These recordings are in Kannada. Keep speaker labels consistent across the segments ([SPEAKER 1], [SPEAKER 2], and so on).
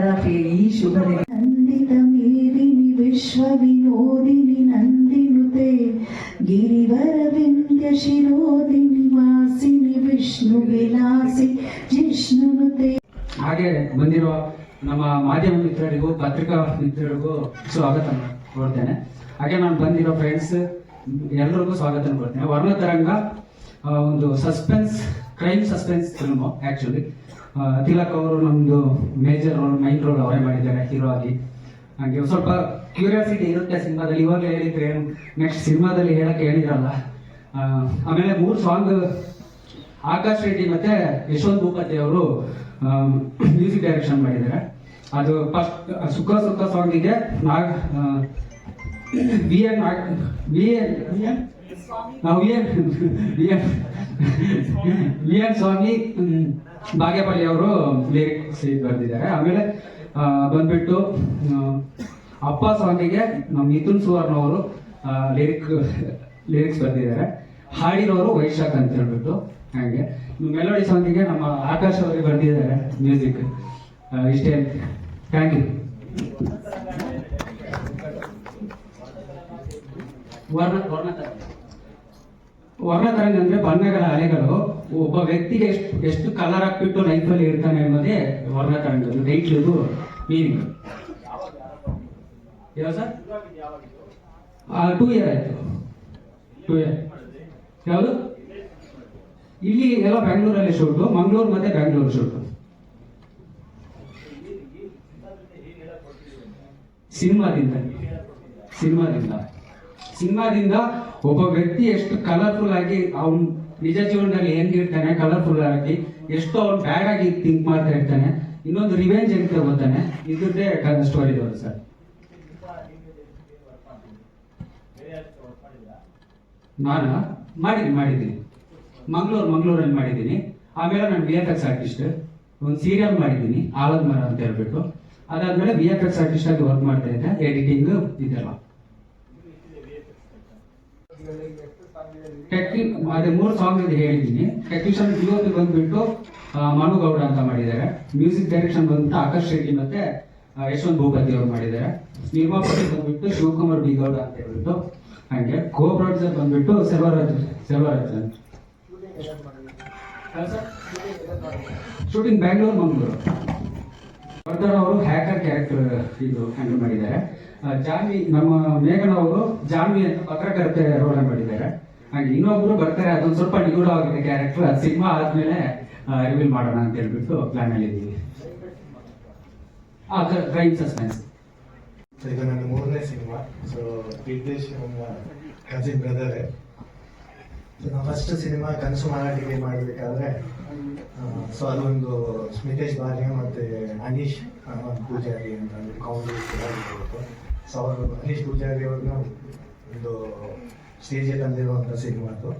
[SPEAKER 1] ನವರಾತ್ರಿಯ ಈ ಶುಭ ದಿನ ನಂದಿತ ಮೇರಿನಿ ವಿಶ್ವ ವಿನೋದಿನಿ ನಂದಿನುತೆ ಗಿರಿವರ ವಿಂಧ್ಯ ಶಿರೋದಿನಿ ವಾಸಿನಿ ವಿಷ್ಣು ವಿಲಾಸಿ ಜಿಷ್ಣುನುತೆ
[SPEAKER 2] ಹಾಗೆ ಬಂದಿರೋ ನಮ್ಮ ಮಾಧ್ಯಮ ಮಿತ್ರರಿಗೂ ಪತ್ರಿಕಾ ಮಿತ್ರರಿಗೂ ಸ್ವಾಗತ ಕೊಡ್ತೇನೆ ಹಾಗೆ ನಾನು ಬಂದಿರೋ ಫ್ರೆಂಡ್ಸ್ ಎಲ್ಲರಿಗೂ ಸ್ವಾಗತ ಕೊಡ್ತೇನೆ ವರ್ಣ ತರಂಗ ಆ, ಒಂದು suspense crime suspense film actually Tilak ಅವರು ನಮ್ದು ಮೇಜರ್ ರೋಲ್ ಮೈನ್ ರೋಲ್ ಅವರೇ ಮಾಡಿದ್ದಾರೆ ಹೀರೋ ಆಗಿ. ಹಾಗೆ ಸ್ವಲ್ಪ ಕ್ಯೂರಿಯಾಸಿಟಿ ಇರುತ್ತೆ ಸಿನಿಮಾದಲ್ಲಿ. ಇವಾಗ ಹೇಳಿದ್ರೆ ನೆಕ್ಸ್ಟ್ ಸಿನಿಮಾದಲ್ಲಿ ಹೇಳಕ್ಕೆ ಹೇಳಿರಲ್ಲ ಆಮೇಲೆ ಮೂರು ಸಾಂಗ್ ಆಕಾಶ್ ರೆಡ್ಡಿ ಮತ್ತೆ ಯಶವಂತ್ ಭೂಪತಿ ಅವರು ಮ್ಯೂಸಿಕ್ ಡೈರೆಕ್ಷನ್ ಮಾಡಿದ್ದಾರೆ. ಅದು ಫಸ್ಟ್ ಸುಖ ಸುಖ ಸಾಂಗಿಗೆ Nag V N V N V N V N V N Swamy Bagepalli ಅವರು ಲಿರಿಕ್ಸ್ ಬರೆದಿದ್ದಾರೆ. ಆಮೇಲೆ ಬಂದ್ಬಿಟ್ಟು ಅಪ್ಪ ಸ್ವಾಮಿಗೆ ನಮ್ಮ ಮಿಥುನ್ ಸುವರ್ಣ ಅವರು ಲಿರಿಕ್ ಲಿರಿಕ್ಸ್ ಬರೆದಿದ್ದಾರೆ. ಹಾಡಿರೋರು ವೈಶಾಖ್ ಅಂತ ಹೇಳ್ಬಿಟ್ಟು, ಹಾಗೆ. ಮೆಲೋಡಿ ಸಾಂಗಿಗೆ ನಮ್ಮ ಆಕಾಶ್ ಅವರಿಗೆ ಬರೆದಿದ್ದಾರೆ ಮ್ಯೂಸಿಕ್. ಇಷ್ಟೇ. ಥ್ಯಾಂಕ್ ಯು ವರ್ಣ ವರ್ಣ ತರಂಗ. ವರ್ಣ ತರಂಗ ಅಂದ್ರೆ ಬಣ್ಣಗಳ ಅಲೆಗಳು. ಒಬ್ಬ ವ್ಯಕ್ತಿಗೆ ಎಷ್ಟು ಎಷ್ಟು ಕಲರ್ ಹಾಕ್ಬಿಟ್ಟು ಲೈಫಲ್ಲಿ ಇರ್ತಾನೆ ಅನ್ನೋದೇ ವರ್ಣ ತರಂಗದ್ದು ಇದು ಮೀನಿಂಗ್ ಯಾವ ಸರ್? ಟೂ ಇಯರ್ ಆಯ್ತು. ಟೂ ಇಯರ್ ಯಾವುದು? ಇಲ್ಲಿ ಎಲ್ಲ ಬೆಂಗಳೂರಲ್ಲಿ ಶೂಟು ಮಂಗಳೂರು ಮತ್ತೆ ಬೆಂಗಳೂರು ಶೂಟು ಸಿನಿಮಾದಿಂದ. ಸಿನಿಮಾದಿಂದ. ಸಿನಿಮಾದಿಂದ ಒಬ್ಬ ವ್ಯಕ್ತಿ ಎಷ್ಟು ಕಲರ್ಫುಲ್ ಆಗಿ ಅವ್ನು ನಿಜ ಜೀವನದಲ್ಲಿ ಹೆಂಗಿರ್ತಾನೆ ಕಲರ್ಫುಲ್ ಆಗಿ, ಎಷ್ಟು ಅವ್ನು ಬ್ಯಾಡ್ ಆಗಿ ಥಿಂಕ್ ಮಾಡ್ತಾ ಇರ್ತಾನೆ, ಇನ್ನೊಂದು ರಿವೆಂಜ್ ಅಂತ ಬರ್ತಾನೆ ಇದ್ರದ್ದೇ ಸ್ಟೋರಿ ಇರೋದು ಸರ್. ನಾನು ಮಾಡಿದ್ದೀನಿ ಮಾಡಿದ್ದೀನಿ. ಮಂಗಳೂರು, ಮಂಗಳೂರಲ್ಲಿ ಮಾಡಿದ್ದೀನಿ. ಆಮೇಲೆ ನಾನು ವಿ ಎಫ್ ಎಕ್ಸ್ ಆರ್ಟಿಸ್ಟ್ ಒಂದು ಸೀರಿಯಲ್ ಮಾಡಿದ್ದೀನಿ ಆಲದ ಮರ ಅಂತ ಹೇಳ್ಬಿಟ್ಟು. ಅದಾದ್ಮೇಲೆ ವಿ ಎಫ್ ಎಕ್ಸ್ ಆರ್ಟಿಸ್ಟ್ ಆಗಿ ವರ್ಕ್ ಮಾಡ್ತಾ ಇದ್ದೆ ಎಡಿಟಿಂಗ್ ಇದೆಲ್ಲ. ಟೆಕ್ನಿಕ್ ಅದೇ ಮೂರು ಸಾಂಗ್ ಇದೆ ಹೇಳಿದ್ದೀನಿ. ಟೆಕ್ನಿಷಿಯನ್ ಡಿ ಒ ಪಿ ಬಂದ್ಬಿಟ್ಟು ಮನುಗೌಡ ಮನು ಗೌಡ ಅಂತ ಮಾಡಿದ್ದಾರೆ. ಮ್ಯೂಸಿಕ್ ಡೈರೆಕ್ಷನ್ ಬಂದ್ಬಿಟ್ಟು ಆಕಾಶ್ ಶೆಟ್ಟಿ ಮತ್ತೆ ಯಶವಂತ್ ಭೂಪತಿ ಅವರು ಮಾಡಿದ್ದಾರೆ. ನಿರ್ಮಾಪಕಿ ಬಂದ್ಬಿಟ್ಟು ಶಿವಕುಮಾರ್ ಬಿ ಗೌಡ ಅಂತ ಹೇಳ್ಬಿಟ್ಟು. ಹಾಗೆ ಕೋ ಪ್ರೊಡ್ಯೂಸರ್ ಬಂದ್ಬಿಟ್ಟು ಸೆಲ್ವರಾಜ್ ಸೆಲ್ವರಾಜನ್ ಶೂಟಿಂಗ್ ಬ್ಯಾಂಗ್ಳೂರ್ ಮಂಗ್ಳೂರು ವರ್ಧನ್ ಅವರು ಹ್ಯಾಕರ್ ಕ್ಯಾರೆಕ್ಟರ್ ಇದು ಹ್ಯಾಂಡಲ್ ಮಾಡಿದ್ದಾರೆ. ಜಾನ್ವಿ, ನಮ್ಮ ಮೇಘನ ಅವರು ಜಾನ್ವಿ ಅಂತ ಪತ್ರಕರ್ತೆ ರೋಲ್ ಮಾಡಿದ್ದಾರೆ. ಹಾಗೆ ಇನ್ನೊಬ್ರು ಬರ್ತಾರೆ, ಅದೊಂದು ಸ್ವಲ್ಪ ನಿಗೂಢವಾಗಿದೆ ಕ್ಯಾರೆಕ್ಟರ್ ಅದು ಸಿನಿಮಾ ಆದ್ಮೇಲೆ ರಿವೀಲ್ ಮಾಡೋಣ ಅಂತ ಹೇಳ್ಬಿಟ್ಟು ಪ್ಲಾನ್ ಅಲ್ಲಿ ಇದ್ದೀವಿ. ಕ್ರೈಮ್ ಸಸ್ಪೆನ್ಸ್
[SPEAKER 3] ಇದು ನನ್ನ ಮೂರನೇ ಸಿನಿಮಾ. ಸೊ ಪ್ರೀತೇಶ್ ನಮ್ಮ cousin brother so first cinema ಕನಸು ಮಾರಾಟಿಗೆ ಮಾಡಬೇಕಾದ್ರೆ ಸೊ ಅದೊಂದು ಸ್ಮಿತೇಶ್ ಬಾರ್ಯ ಮತ್ತೆ ಅನೀಶ್ ಪೂಜಾರಿ ಅಂತ ಕಾಮಿಡಿ ಸೊ ಅವರು ಮಹೇಶ್ ಪೂಜಾರಿ ಅವ್ರನ್ನ ಒಂದು ಸ್ಟೇಜ್ ತಂದಿರುವಂಥ ಅದು.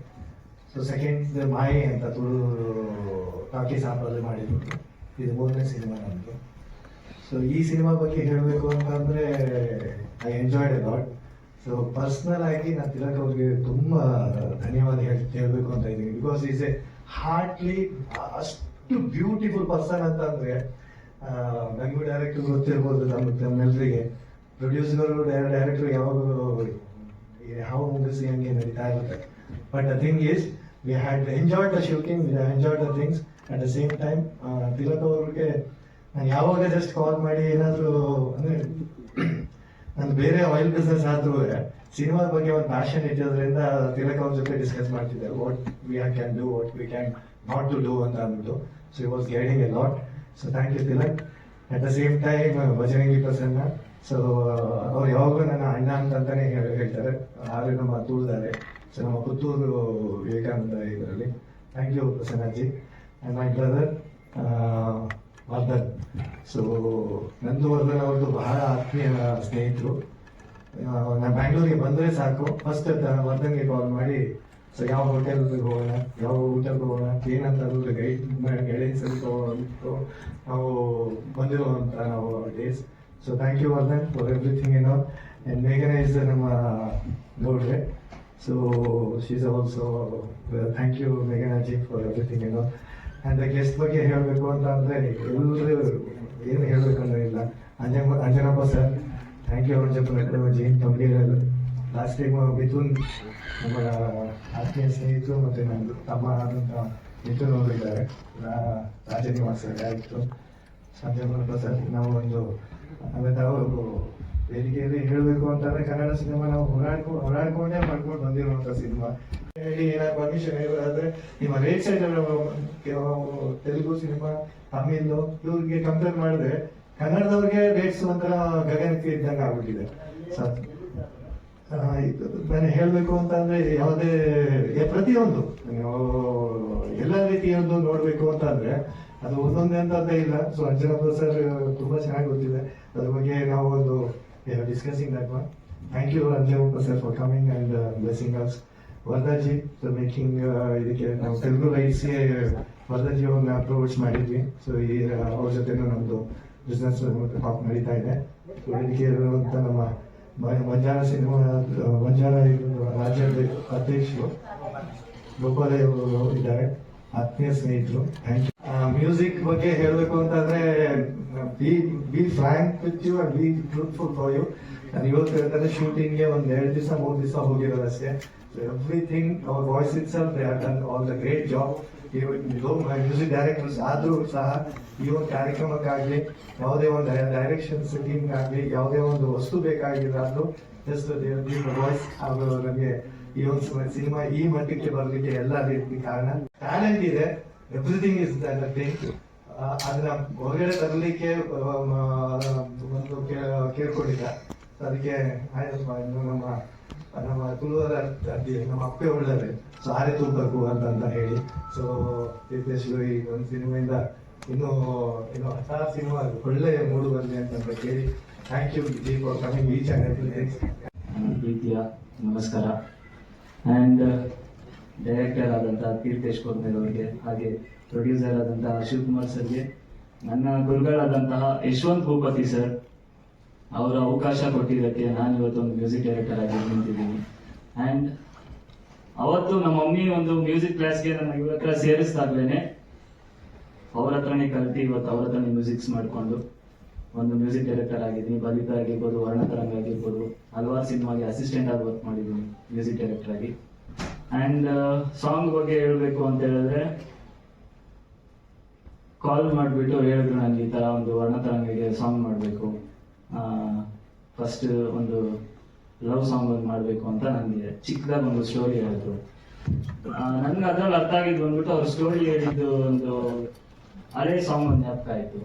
[SPEAKER 3] ಸೊ ಸೆಕೆಂಡ್ ಮಾಯೆ ಅಂತ ತುಳು ಟಾಕಿ ಸಾಂಬಾರು ಮಾಡಿದ್ರು ಇದು ಮೂರನೇ ಸಿನಿಮಾ ನಮ್ಮದು ಸೊ ಈ ಸಿನಿಮಾ ಬಗ್ಗೆ ಹೇಳಬೇಕು ಅಂತಂದ್ರೆ I enjoyed a lot so personal ಆಗಿ ನಾನು ತಿಲಕ್ ಅವ್ರಿಗೆ ತುಂಬಾ ಧನ್ಯವಾದ ಹೇಳಿ, ಹೇಳಬೇಕು ಅಂತ ಇದ್ದೀನಿ. ಬಿಕಾಸ್ ಈಸ್ ಎ ಹಾರ್ಟ್ಲಿ ಅಷ್ಟು ಬ್ಯೂಟಿಫುಲ್ ಪರ್ಸನ್ ಅಂತ ನನಗೂ ಡೈರೆಕ್ಟ್ ಗೊತ್ತಿರ್ಬೋದು ನಮ್ಮ ನಮ್ಮೆಲ್ಲರಿಗೆ ಪ್ರೊಡ್ಯೂಸರು ಡೈರೆಕ್ಟರ್ ಯಾವಾಗಲೂ ಯಾವ ಮೂವೀಸ್ ಹೆಂಗೆ ನಡೀತಾ ಇರುತ್ತೆ. But the thing is we had enjoyed the shooting we enjoyed the things at the same time Tilak ಅವ್ರಿಗೆ ನಾನು ಯಾವಾಗ ಜಸ್ಟ್ ಕಾಲ್ ಮಾಡಿ ಏನಾದರೂ, ಅಂದರೆ ನಾನು ಬೇರೆ ಆಯಿಲ್ ಬಿಸ್ನೆಸ್ ಆದರೂ ಸಿನಿಮಾ ಬಗ್ಗೆ ಒಂದು ಪ್ಯಾಷನ್ ಇಟ್ಟಿರೋದ್ರಿಂದ ತಿಲಕ್ ಅವ್ರ ಜೊತೆ ಡಿಸ್ಕಸ್ ಮಾಡ್ತಿದ್ದೆ. What we can do what we can not to do ಅಂತ ಅಂದ್ಬಿಟ್ಟು. So he was guiding a lot so thank you Tilak. At the same time Bajrangi Prasanna so ಅವ್ರು ಯಾವಾಗಲೂ ನನ್ನ ಅಣ್ಣ ಅಂತ ಅಂತಾನೆ ಹೇಳ್- ಹೇಳ್ತಾರೆ. ಹಾಗೆ ನಮ್ಮ ತುಳಿದಾರೆ. ಸೊ ನಮ್ಮ ಪುತ್ತೂರು ವಿವೇಕಾನಂದ ಇದರಲ್ಲಿ. Thank you Prasannaji and my brother Vardhan. So ನಂದು ವರ್ಧನ್ ಅವ್ರದ್ದು ಬಹಳ ಆತ್ಮೀಯ ಸ್ನೇಹಿತರು. ನಾನು ಬ್ಯಾಂಗ್ಳೂರಿಗೆ ಬಂದರೆ ಸಾಕು. ಫಸ್ಟ್ ವರ್ಧನ್ಗೆ ಕಾಲ್ ಮಾಡಿ ಸೊ ಯಾವ ಹೋಟೆಲ್ಗೆ ಹೋಗೋಣ? ಯಾವ ಊಟಕ್ಕೆ ಹೋಗೋಣ? ಏನಂತ ಗೈಡ್ ಗೈಡೆನ್ಸ್ ಅಂತ ನಾವು ಬಂದಿರುವಂಥ ನಾವು days so thank you Vardhan for everything ಏನೋ ಆ್ಯಂಡ್ ಮೇಘನ ಇಸ್ ನಮ್ಮ ಗೌಡ್ರೆ so she's also thank you Meghanaji for everything ಏನೋ ಆ್ಯಂಡ್ ಗೆಸ್ಟ್ ಬಗ್ಗೆ ಹೇಳಬೇಕು ಅಂತ ಅಂದರೆ ಎಲ್ಲರೂ ಏನು ಹೇಳಬೇಕಂದ್ರೆ ಇಲ್ಲ. Anjana, Anjanappa sir thank you ಅವ್ರ ಜೀನ್ ಕಂಪ್ಲೀಟ್ ಲಾಸ್ಟ್ ಟೈಮ್ ಮಿಥುನ್ ನಮ್ಮ ಆತ್ಮೀಯ ಸ್ನೇಹಿತರು ಮತ್ತು ನನ್ನ ತಮ್ಮ ಆದಂಥ ಮಿಥುನ್ ಅವರು ಇದ್ದಾರೆ. ರಾಜನಿವಾಸ ಆಯಿತು. ಸಂಜಯಪ್ಪ ಸರ್ ನಾವು ಒಂದು ಆಮೇಲೆ ಅವರು ವೇದಿಕೆಯಲ್ಲಿ ಹೇಳಬೇಕು ಅಂತಂದ್ರೆ ಕನ್ನಡ ಸಿನಿಮಾ ನಾವು ಹೋರಾಡ್ಕೊಂಡು ಹೋರಾಡ್ಕೊಂಡೇ ಮಾಡ್ಕೊಂಡು ಬಂದಿರುವಂತ ಸಿನಿಮಾ. ಹೇಳಿ ಏನಾದ್ರು ಪರ್ಮಿಷನ್ ಹೇಳೋದಾದ್ರೆ ನಿಮ್ಮ rate side Telugu cinema, Tamil, ಇವ್ರಿಗೆ ಕಂಪೇರ್ ಮಾಡಿದ್ರೆ ಕನ್ನಡದವ್ರಿಗೆ ರೇಟ್ಸ್ ಒಂಥರ ಗಗನಕ್ಕೆ ಇದ್ದಂಗೆ ಆಗ್ಬಿಟ್ಟಿದೆ. ನಾನು ಹೇಳಬೇಕು ಅಂತಂದ್ರೆ ಯಾವುದೇ, ಪ್ರತಿಯೊಂದು, ನೀವು ಎಲ್ಲ ರೀತಿಯೊಂದು ನೋಡಬೇಕು ಅಂತಂದ್ರೆ ಅದು ಒಂದೊಂದೇ ಅಂತ ಇಲ್ಲ. ಸೊ ಅಂಜನಪ್ಪ ಸರ್ ತುಂಬಾ ಚೆನ್ನಾಗಿ ಗೊತ್ತಿದೆ. ಅದ್ರ ಬಗ್ಗೆ ನಾವು ಒಂದು discussing one thank you Anjanappa sir for coming and blessing us Vardhaji for making ಇದಕ್ಕೆ ನಾವು ತೆಲುಗು ರೈಟ್ಸ್ಗೆ ವರ್ಧಾಜಿ ಅವ್ರನ್ನ ಅಪ್ರೋಚ್ ಮಾಡಿದ್ವಿ. ಸೊ ಈ ಅವ್ರ ಜೊತೆನೂ ನಮ್ಮದು ಬಿಸ್ನೆಸ್ ಟಾಪ್ ನಡೀತಾ ಇದೆ. ಸೊ ಇದಕ್ಕೆ ಇರುವಂತ ನಮ್ಮ ಮಂಜಾರ ಸಿನಿಮಾ ಮಂಜಾರ ರಾಜ್ಯದ ಅಧ್ಯಕ್ಷರು. ಗೋಪಾಲ ಅವರು ಇದ್ದಾರೆ. ಆತ್ಮೀಯ ಸ್ನೇಹಿತರು. ಥ್ಯಾಂಕ್ ಯು ಮ್ಯೂಸಿಕ್ ಬಗ್ಗೆ ಹೇಳಬೇಕು ಅಂತಂದ್ರೆ be be frank with you be truthful for you ನಾನು ಇವತ್ತು ಹೇಳ್ತಾರೆ ಶೂಟಿಂಗ್ಗೆ ಒಂದು ಎರಡು ದಿವಸ, ಮೂರು ದಿವಸ ಹೋಗಿರೋದು ಅಷ್ಟೇ. Everything our voice itself they have all the great job music directors ಆದ್ರೂ ಸಹ, ಈ ಒಂದು ಕಾರ್ಯಕ್ರಮಕ್ಕಾಗ್ಲಿ, ಯಾವುದೇ ಒಂದು ಡೈರೆಕ್ಷನ್ಸ್ ಟೀಮ್ ಆಗಲಿ, ಯಾವುದೇ ಒಂದು ವಸ್ತು ಬೇಕಾಗಿದ್ದಾದ್ರೂ ಜಸ್ಟ್ ವಾಯ್ಸ್ ಹಾಗೂ ನನಗೆ ಈ ಒಂದು ಸಿನಿಮಾ, ಈ ಮಟ್ಟಕ್ಕೆ ಬರಲಿಕ್ಕೆ ಎಲ್ಲ ರೀತಿ ಕಾರಣ. ಟ್ಯಾಲೆಂಟ್ ಇದೆ. ಎವ್ರಿಥಿಂಗ್ ಇಸ್ ಥಿಂಗ್ ಅದನ್ನ ಹೊರಗಡೆ ತರಲಿಕ್ಕೆ ಒಂದು ಕೇಳ್ಕೊಂಡಿದ್ದ. ಅದಕ್ಕೆ ನಮ್ಮ ನಮ್ಮ ತುಳುವರ ನಮ್ಮ ಅಪ್ಪೆ ಸೊ ಆರೆ ತುಂಬಬೇಕು ಅಂತ ಅಂತ ಹೇಳಿ. ಸೊ ತೀರ್ಥೇಶ್ವರಿ ಈ ಒಂದು ಸಿನಿಮಾಯಿಂದ ಇನ್ನು ಇನ್ನು ಹೊಸ ಸಿನಿಮಾ ಒಳ್ಳೆ ಮೂಡು ಬರಲಿ ಅಂತ ಕೇಳಿ. Thank you ji for coming ಈ
[SPEAKER 4] ಚಾನೆಲ್ ಪ್ರೀತಿಯ, ನಮಸ್ಕಾರ. ಆ್ಯಂಡ್ ಡೈರೆಕ್ಟರ್ ಆದಂಥ ತೀರ್ಥೇಶ್ ಕೋರ್ಮೇಲ್ ಅವರಿಗೆ, ಹಾಗೆ ಪ್ರೊಡ್ಯೂಸರ್ ಆದಂತಹ ಶಿವಕುಮಾರ್ ಸರ್ಗೆ, ನನ್ನ ಗುರುಗಳಾದಂತಹ ಯಶವಂತ್ ಭೂಪತಿ ಸರ್, ಅವರ ಅವಕಾಶ ಕೊಟ್ಟಿದ್ದಕ್ಕೆ ನಾನು ಇವತ್ತು ಒಂದು ಮ್ಯೂಸಿಕ್ ಡೈರೆಕ್ಟರ್ ಆಗಿ ನಿಂತಿದ್ದೀನಿ. ಆ್ಯಂಡ್ ಅವತ್ತು ನಮ್ಮ ಮಮ್ಮಿ ಒಂದು ಮ್ಯೂಸಿಕ್ ಕ್ಲಾಸ್ಗೆ ನನ್ನ ಇವ್ರ ಹತ್ರ ಸೇರಿಸ್ದಾಗ್ಲೇನೆ ಅವ್ರ ಹತ್ರನೇ ಕಲ್ತು ಇವತ್ತು ಅವ್ರ ಹತ್ರನೇ ಮ್ಯೂಸಿಕ್ಸ್ ಮಾಡಿಕೊಂಡು ಒಂದು ಮ್ಯೂಸಿಕ್ ಡೈರೆಕ್ಟರ್ ಆಗಿದ್ದೀನಿ. ಬಲಿತ ಆಗಿರ್ಬೋದು ವರ್ಣತರಂಗ ಆಗಿರ್ಬೋದು, ಹಲವಾರು ಸಿನಿಮಾಗೆ ಅಸಿಸ್ಟೆಂಟ್ ಆಗಿ ವರ್ಕ್ ಮಾಡಿದ್ದೀನಿ ಮ್ಯೂಸಿಕ್ ಡೈರೆಕ್ಟರ್ ಆಗಿ. ಆ್ಯಂಡ್ ಸಾಂಗ್ ಬಗ್ಗೆ ಹೇಳಬೇಕು ಅಂತ ಹೇಳಿದ್ರೆ ಕಾಲ್ ಮಾಡಿಬಿಟ್ಟು ಹೇಳಿದ್ರು ನನಗೆ ಈ ಥರ ಒಂದು ವರ್ಣತರಂಗಿಗೆ ಸಾಂಗ್ ಮಾಡಬೇಕು. ಫಸ್ಟ್ ಒಂದು ಲವ್ ಸಾಂಗ್ ಒಂದು ಮಾಡಬೇಕು ಅಂತ ನನಗೆ ಚಿಕ್ಕದಾಗ ಒಂದು ಸ್ಟೋರಿ ಹೇಳಿದ್ರು ನನ್ಗೆ ಅದ್ರಲ್ಲಿ ಅರ್ಥ ಆಗಿದ್ದು ಬಂದ್ಬಿಟ್ಟು ಅವ್ರ ಸ್ಟೋರಿ ಹೇಳಿದ್ದು ಒಂದು ಹಳೆ ಸಾಂಗ್ ಒಂದು ಜ್ಞಾಪಕ ಆಯಿತು.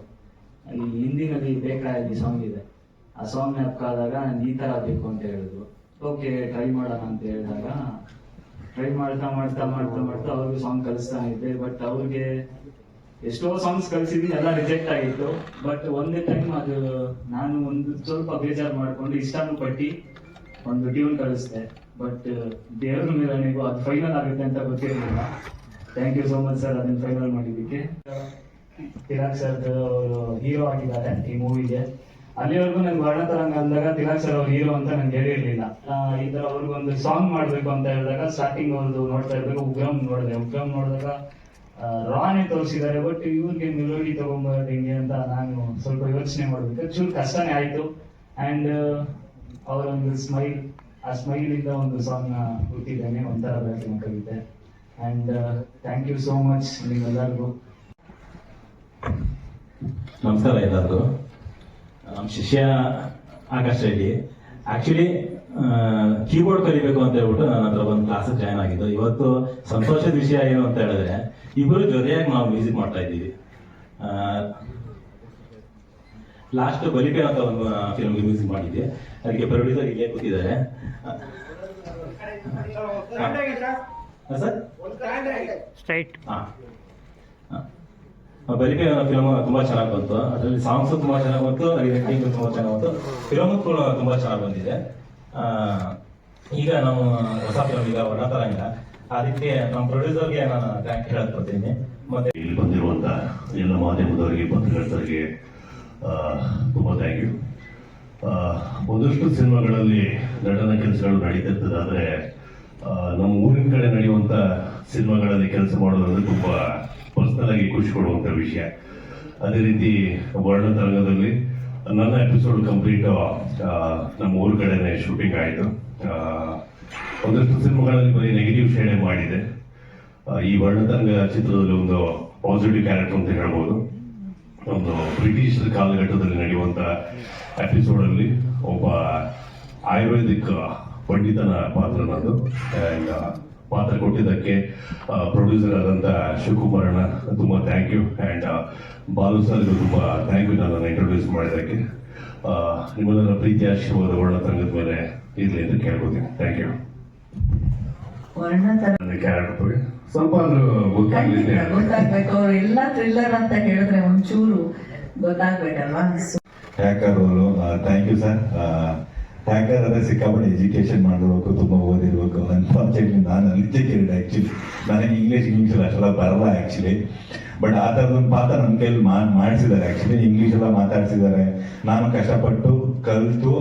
[SPEAKER 4] ಈ ಹಿಂದಿನಲ್ಲಿ ಬೇಕಾಗಿ ಸಾಂಗ್ ಇದೆ. ಆ ಸಾಂಗ್ ಜ್ಞಾಪಕ ಆದಾಗ ನಾನು ಈ ಥರ ಬೇಕು ಅಂತ ಹೇಳಿದ್ರು. ಓಕೆ ಟ್ರೈ ಮಾಡೋಣ ಅಂತ ಹೇಳಿದಾಗ ಟ್ರೈ ಮಾಡ್ತಾ ಮಾಡ್ತಾ ಮಾಡ್ತಾ ಮಾಡ್ತಾ ಅವ್ರಿಗೂ ಸಾಂಗ್ ಕಲಿಸ್ತಾ ಇದ್ದೆ. ಬಟ್ ಅವ್ರಿಗೆ ಎಷ್ಟೋ ಸಾಂಗ್ಸ್ ಕಲಿಸಿದ್ವಿ, ಎಲ್ಲ ರಿಜೆಕ್ಟ್ ಆಗಿತ್ತು. ಬಟ್ ಒಂದೇ ಟೈಮ್ ಅದು ನಾನು ಒಂದು ಸ್ವಲ್ಪ ಬೇಜಾರು ಮಾಡ್ಕೊಂಡು ಇಷ್ಟನೂ ಪಟ್ಟಿ ಒಂದು ಟ್ಯೂನ್ ಕಳಿಸ್ದೆ ಬಟ್ ದೇವ್ರ ನೀವು ಅದು ಫೈನಲ್ ಆಗುತ್ತೆ ಅಂತ ಗೊತ್ತಿರಲಿಲ್ಲ. Thank you so much sir ಅದನ್ನ ಫೈನಲ್ ಮಾಡಿದ್ದಕ್ಕೆ. ತಿಲಕ್ ಸರ್ ಅವರು ಹೀರೋ ಆಗಿದ್ದಾರೆ ಈ ಮೂವಿಗೆ ಅಲ್ಲಿವರೆಗೂ ನನ್ಗೆ ವರ್ಣತರಂಗ ಅಂದಾಗ ತಿಲಕ್ ಸರ್ ಅವ್ರು ಹೀರೋ ಅಂತ ನಂಗೆ ಹೇಳಿರ್ಲಿಲ್ಲ. ಈ ತರ ಅವ್ರಿಗೊಂದು ಸಾಂಗ್ ಮಾಡ್ಬೇಕು ಅಂತ ಹೇಳಿದಾಗ ಸ್ಟಾರ್ಟಿಂಗ್ ಒಂದು ನೋಡ್ತಾ ಇರ್ಬೇಕು, ಉಗ್ರಂ ನೋಡಿದೆ. ಉಗ್ರಂ ನೋಡಿದಾಗ ರಾನೇ ತೋರಿಸಿದ್ದಾರೆ ಬಟ್ ಇವ್ರಿಗೆ ಮೆಲೋಡಿ ತಗೊಂಬರೋದು ಹೆಂಗೆ ಅಂತ ನಾನು ಸ್ವಲ್ಪ ಯೋಚನೆ ಮಾಡ್ಬೇಕು. ಚೂರು ಕಷ್ಟನೇ ಆಯ್ತು. ಅಂಡ್ ಅವರೊಂದು ಸ್ಮೈಲ್ ಆ ಸ್ಮೈಲ್ ಇಂದ ಒಂದು ಸಾಂಗ್ನ ಹುಟ್ಟಿದ್ದೇನೆ ಒಂಥರ ಬೆಳಕಿನ ಕವಿತೆ and thank you so much ನಿಮ್ಮೆಲ್ಲರಿಗೂ.
[SPEAKER 5] ನಮಸ್ಕಾರ ಎಲ್ಲರಿಗೂ. ನಮ್ಮ ಶಿಷ್ಯ ಆಕಾಶ್ ರೆಡ್ಡಿ ಆಕ್ಚುಲಿ ಕೀಬೋರ್ಡ್ ಕಲಿಬೇಕು ಅಂತ ಹೇಳ್ಬಿಟ್ಟು ನನ್ನ ಹತ್ರ ಒಂದು ಕ್ಲಾಸ್ ಜಾಯ್ನ್ ಆಗಿದ್ದು. ಇವತ್ತು ಸಂತೋಷದ ವಿಷಯ ಏನು ಅಂತ ಹೇಳಿದ್ರೆ ಇಬ್ಬರು ಜೊತೆಯಾಗಿ ನಾವು ಮ್ಯೂಸಿಕ್ ಮಾಡ್ತಾ ಇದ್ದೀವಿ. ಲಾಸ್ಟ್ ಬಲಿಪೆ ಅಂತ ಒಂದು ಫಿಲ್ಮ್ಗೆ ಮ್ಯೂಸಿಕ್ ಮಾಡಿದ್ದೆ ಅದಕ್ಕೆ ಪ್ರೊಡ್ಯೂಸರ್ ಇಲ್ಲೇ ಕೂತಿದ್ದಾರೆ. ಸರ್
[SPEAKER 6] ಸ್ಟ್ರೈಟ್
[SPEAKER 5] ಹಾ. ಹಾ. ಬಲಿಕೆ ಫಿಲಮ್ ತುಂಬಾ ಚೆನ್ನಾಗಿ ಬಂತು. ಅದರಲ್ಲಿ ಸಾಂಗ್ಸ್ ತುಂಬಾ ಚೆನ್ನಾಗಿ ಬಂತು ಆಕ್ಟಿಂಗ್ ತುಂಬಾ ಚೆನ್ನಾಗಿ ಬಂತು. ಫಿಲಮ್ ಕೂಡ ತುಂಬಾ ಚೆನ್ನಾಗಿ ಬಂದಿದೆ. ಈಗ ನಾವು ಹೊಸ ಫಿಲಮ್ ಈಗ ವರ್ಣತರಂಗ ಅದಕ್ಕೆ ನಮ್ಮ ಪ್ರೊಡ್ಯೂಸರ್ಗೆ ನಾನು ಥ್ಯಾಂಕ್ ಹೇಳಕ್ ಬರ್ತೀನಿ. ಮತ್ತೆ
[SPEAKER 7] ಇಲ್ಲಿ ಬಂದಿರುವಂತ ಎಲ್ಲ ಮಾಧ್ಯಮದವರಿಗೆ, ಪತ್ರಕರ್ತರಿಗೆ ತುಂಬಾ ಥ್ಯಾಂಕ್ ಯು ಒಂದಷ್ಟು ಸಿನಿಮಾಗಳಲ್ಲಿ ನಟನ ಕೆಲಸಗಳು
[SPEAKER 8] ನಡೀತಿರ್ತದಾದ್ರೆ ನಮ್ಮ ಊರಿನ ಕಡೆ ನಡೆಯುವಂತ ಸಿನಿಮಾಗಳಲ್ಲಿ ಕೆಲಸ ಮಾಡೋದಂದ್ರೆ ತುಂಬಾ ಪರ್ಸನಲ್ ಆಗಿ ಖುಷಿ ಕೊಡುವಂತ ವಿಷಯ. ಅದೇ ರೀತಿ ವರ್ಣತರಂಗದಲ್ಲಿ ನನ್ನ ಎಪಿಸೋಡ್ ಕಂಪ್ಲೀಟ್ ನಮ್ಮ ಊರ ಕಡೆನೆ ಶೂಟಿಂಗ್ ಆಯಿತು. ಒಂದಷ್ಟು ಸಿನಿಮಾಗಳಲ್ಲಿ ಬರೀ ನೆಗೆಟಿವ್ ಶೇಡೆ ಮಾಡಿದೆ. ಈ ವರ್ಣತರಂಗ ಚಿತ್ರದಲ್ಲಿ ಒಂದು ಪಾಸಿಟಿವ್ ಕ್ಯಾರೆಕ್ಟರ್ ಅಂತ ಹೇಳ್ಬೋದು. ಒಂದು ಬ್ರಿಟಿಷ್ ಕಾಲಘಟ್ಟದಲ್ಲಿ ನಡೆಯುವಂತ ಎಪಿಸೋಡ್ ಅಲ್ಲಿ ಒಬ್ಬ ಆಯುರ್ವೇದಿಕ್ ಪಂಡಿತನ ಪಾತ್ರ ನಂದು. ಪಾತ್ರ ಕೊಟ್ಟಿದ್ದಕ್ಕೆ ಪ್ರೊಡ್ಯೂಸರ್ ಆದಂತ ಅಣ್ಣ ತುಂಬಾ thank you and Balu sir ತುಂಬಾ ಥ್ಯಾಂಕ್ ಯು ನನ್ನನ್ನು ಇಂಟ್ರೊಡ್ಯೂಸ್ ಮಾಡಿದ್ದಕ್ಕೆ. ನಿಮ್ಮೆಲ್ಲರ ಪ್ರೀತಿ ಆಶೀರ್ವಾದ ವರ್ಣತರಂಗದ ಮೇಲೆ ಇರಲಿ ಅಂತ ಕೇಳ್ಕೊತೀನಿ ಥ್ಯಾಂಕ್ ಯು ಕ್ಯಾರೆಕ್ಟರ್ ಸ್ವಲ್ಪ
[SPEAKER 1] ಗೊತ್ತಾಗ್ಬೇಕು. ಅವ್ರು ಎಲ್ಲ ಥ್ರಿಲ್ಲರ್ ಅಂತ ಹೇಳಿದ್ರೆ ಒಂಚೂರು ಗೊತ್ತಾಗ್ಬೇಕಲ್ವಾ?
[SPEAKER 9] ಥ್ಯಾಂಕ್ ಯು ಸರ್ ಹ್ಯಾಕರ್ ಅದೇ ಸಿಕ್ಕಾಪಟ್ಟೆ ಎಜುಕೇಶನ್ ಮಾಡಿರ್ಬೇಕು ತುಂಬ ಓದಿರ್ಬೇಕು ಅನ್ಫಾರ್ಚುನೇಟ್ಲಿ ನಾನು ಅನ್ಎಜುಕೇಟೆಡ್ ಆ್ಯಕ್ಚುಲಿ ನನಗೆ ಇಂಗ್ಲೀಷ್ ಇಂಗ್ಲೀಷ್ ಅಷ್ಟೆಲ್ಲ ಬರಲ್ಲ ಆ್ಯಕ್ಚುಲಿ ಬಟ್ ಆ ಥರದೊಂದು ಪಾತ್ರ ನನ್ನ ಕೈಲಿ ಮಾಡಿಸಿದ್ದಾರೆ. ಆ್ಯಕ್ಚುಲಿ ಇಂಗ್ಲೀಷ್ ಎಲ್ಲ ಮಾತಾಡ್ಸಿದ್ದಾರೆ. ನಾನು ಕಷ್ಟಪಟ್ಟು ಕಲಿತು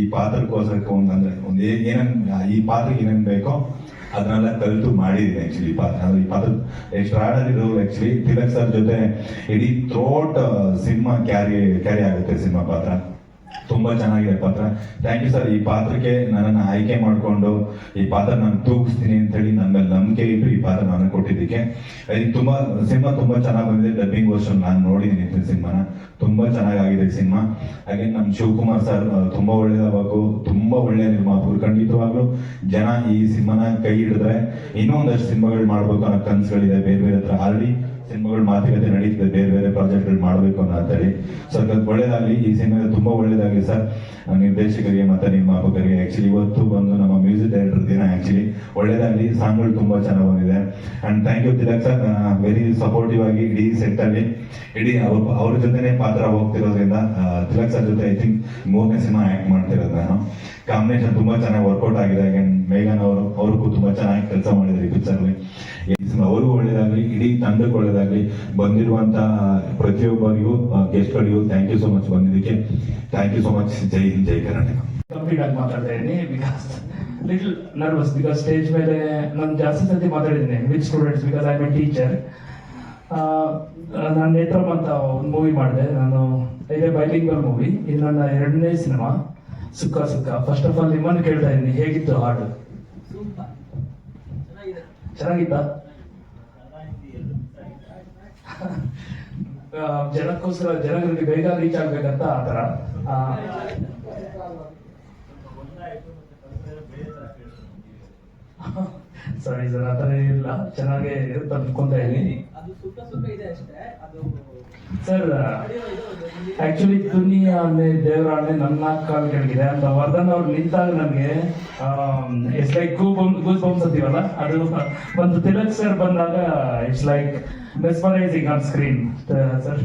[SPEAKER 9] ಈ ಪಾತ್ರಕ್ಕೋಸ್ಕರಕ್ಕೆ ಒಂದು ಅಂದರೆ ಒಂದು ಏನೇನು ಈ ಪಾತ್ರಕ್ಕೆ ಏನೇನು ಬೇಕೋ ಅದನ್ನೆಲ್ಲ ಕಲಿತು ಮಾಡಿದ್ದೀನಿ ಆಕ್ಚುಲಿ ಈ ಪಾತ್ರ. ಈ ಪಾತ್ರ ರೋಲ್ ಆಕ್ಚುಲಿ ತಿಲಕ್ ಸರ್ ಜೊತೆ ಇಡೀ ಥ್ರೋಟ್ ಸಿನಿಮಾ ಕ್ಯಾರಿ ಕ್ಯಾರಿ ಆಗುತ್ತೆ ಸಿನಿಮಾ ಪಾತ್ರ. ತುಂಬಾ ಚೆನ್ನಾಗಿದೆ ಪಾತ್ರ. ಥ್ಯಾಂಕ್ ಯು ಸರ್ ಈ ಪಾತ್ರಕ್ಕೆ ನನ್ನನ್ನು ಆಯ್ಕೆ ಮಾಡಿಕೊಂಡು, ಈ ಪಾತ್ರ ನಾನು ತೂಗಿಸ್ತೀನಿ ಅಂತ ಹೇಳಿ ನನ್ನ ಮೇಲೆ ನಂಬಿಕೆ ಇಟ್ಟು ಈ ಪಾತ್ರ ನಾನು ಕೊಟ್ಟಿದ್ದಕ್ಕೆ. ಇದು ತುಂಬಾ, ಸಿನಿಮಾ ತುಂಬಾ ಚೆನ್ನಾಗಿ ಬಂದಿದೆ. ಡಬ್ಬಿಂಗ್ ವರ್ಷನ್ ನಾನು ನೋಡಿದ್ದೀನಿ ಸಿನಿಮಾನ. ತುಂಬಾ ಚೆನ್ನಾಗಿದೆ ಸಿನಿಮಾ. ಹಾಗೆ ನಮ್ಮ ಶಿವಕುಮಾರ್ ಸರ್ ತುಂಬಾ ಒಳ್ಳೆಯದಾಗಬೇಕು ತುಂಬಾ ಒಳ್ಳೆ ನಿರ್ಮಾಪಕರು. ಖಂಡಿತವಾಗ್ಲೂ ಜನ ಈ ಸಿನಿಮಾನ ಕೈ ಹಿಡಿದ್ರೆ ಇನ್ನೂ ಒಂದಷ್ಟು ಸಿನಿಮಾಗಳು ಮಾಡ್ಬೇಕು ಅನ್ನೋ ಕನಸುಗಳಿದೆ. ಬೇರೆ ಬೇರೆ ಹತ್ರ. ಆಲ್ರೆಡಿ ಸಿನಿಮಾಗಳು ಮಾತುಕತೆ ನಡೀತದೆ. ಬೇರೆ ಬೇರೆ ಪ್ರಾಜೆಕ್ಟ್ಗಳು ಮಾಡಬೇಕು ಅನ್ನೋ ಅಂತೇಳಿ ಸೊ ಅದಕ್ಕೆ ಒಳ್ಳೇದಾಗಲಿ. ಈ ಸಿನಿಮಾ ತುಂಬಾ ಒಳ್ಳೇದಾಗಲಿ ಸರ್. ನಿರ್ದೇಶಕರಿಗೆ ಮತ್ತೆ ನಿರ್ಮಾಪಕರಿಗೆ ಆಕ್ಚುಲಿ ಇವತ್ತು ಬಂದು ನಮ್ಮ ಮ್ಯೂಸಿಕ್ ಡೈರೆಕ್ಟರ್ ದಿನ ಆಕ್ಚುಲಿ ಒಳ್ಳೇದಾಗಲಿ. ಸಾಂಗ್ಗಳು ತುಂಬಾ ಚೆನ್ನಾಗಿ ಬಂದಿದೆ. And thank you Tilak sir. Very supportive ಆಗಿ ಇಡೀ ಸೆಟ್ ಅಲ್ಲಿ ಇಡೀ ಅವ್ರ ಜೊತೆನೆ ಪಾತ್ರ ಹೋಗ್ತಿರೋದ್ರಿಂದ ತಿಲಕ್ ಸರ್ ಜೊತೆ ಐ ಥಿಂಕ್ ಮೂರನೇ ಸಿನಿಮಾ ಆಕ್ಟ್ ಮಾಡ್ತಿರೋದು ನಾನು. ಕಾಂಬಿನೇಷನ್ ತುಂಬಾ ಚೆನ್ನಾಗಿ ವರ್ಕೌಟ್ ಆಗಿದೆ. ಅಂಡ್ ಮೇಘನ್ ಅವರು ಅವ್ರಿಗೂ ತುಂಬಾ ಚೆನ್ನಾಗಿ ಕೆಲಸ ಮಾಡಿದ್ರು ಈ ಪಿಕ್ಚರ್ ಅಲ್ಲಿ. ಈ ಸಿನಿಮಾ ಅವ್ರಿಗೂ ಒಳ್ಳೇದಾಗ್ಲಿ, ಇಡೀ ತಂಡಕ್ಕೆ ಒಳ್ಳೇದಾಗ್ಲಿ. ಬಂದಿರುವಂತ ಪ್ರತಿಯೊಬ್ಬರಿಗೂ ಗೆಸ್ಟ್ಗಳಿಗೂ ಥ್ಯಾಂಕ್ ಯು ಸೋ ಮಚ್ ಬಂದಿದ್ದಕ್ಕೆ. Thank you so much Jai Hind, Jai Karnataka.
[SPEAKER 10] Complete ಆಗಿ ಮಾತಾಡ್ತಾ ಇದ್ದೀನಿ. Because little nervous because stage ಮೇಲೆ ನಾನು ಜಾಸ್ತಿ ಸತಿ ಮಾತಾಡಿದ್ದೀನಿ with students because I a teacher ನಾನು ನೇತ್ರಮ್ ಅಂತ ಒಂದು ಮೂವಿ ಮಾಡಿದೆ. ನಾನು, ಇದೇ ಬೈಲಿಂಗಲ್ ಮೂವಿ ಇದು ನನ್ನ ಎರಡನೇ ಸಿನಿಮಾ ಸುಕ್ಕ ಸುಖ. ಫಸ್ಟ್ ಆಫ್ ಆಲ್ ನಿಮ್ಮನ್ನು ಕೇಳ್ತಾ ಇದ್ದೀನಿ. ಹೇಗಿತ್ತು ಹಾಡು? ಚೆನ್ನಾಗಿತ್ತ? ಜನಕ್ಕೋಸ್ಕರ ಜನಗಳಿಗೆ ಬೇಗ ರೀಚ್ ಆಗ್ಬೇಕಂತ ಆತರ ಸರಿ ಸರ್ ಆತರ ಇಲ್ಲ. ಚೆನ್ನಾಗಿ ಇರುತ್ತೆ ಅನ್ಕೊಂತ ಇದ್ದೀನಿ ಸರ್ ಆಕ್ಚುಲಿ ದುನಿಯಾನೆ ದೇವರಾಣೆ ನನ್ನ ಕಾಲ್ ಕೆಳಗಿದೆ ಅಂತ ವರ್ಧನ್ ಅವ್ರು ನಿಂತಾಗ ನನಗೆ it's like goose goose bumps ಅಂತೀವಲ್ಲ? ಅದು ಒಂದು ತಿಲಕ್ ಸರ್ ಬಂದಾಗ it's like mesmerising on screen sir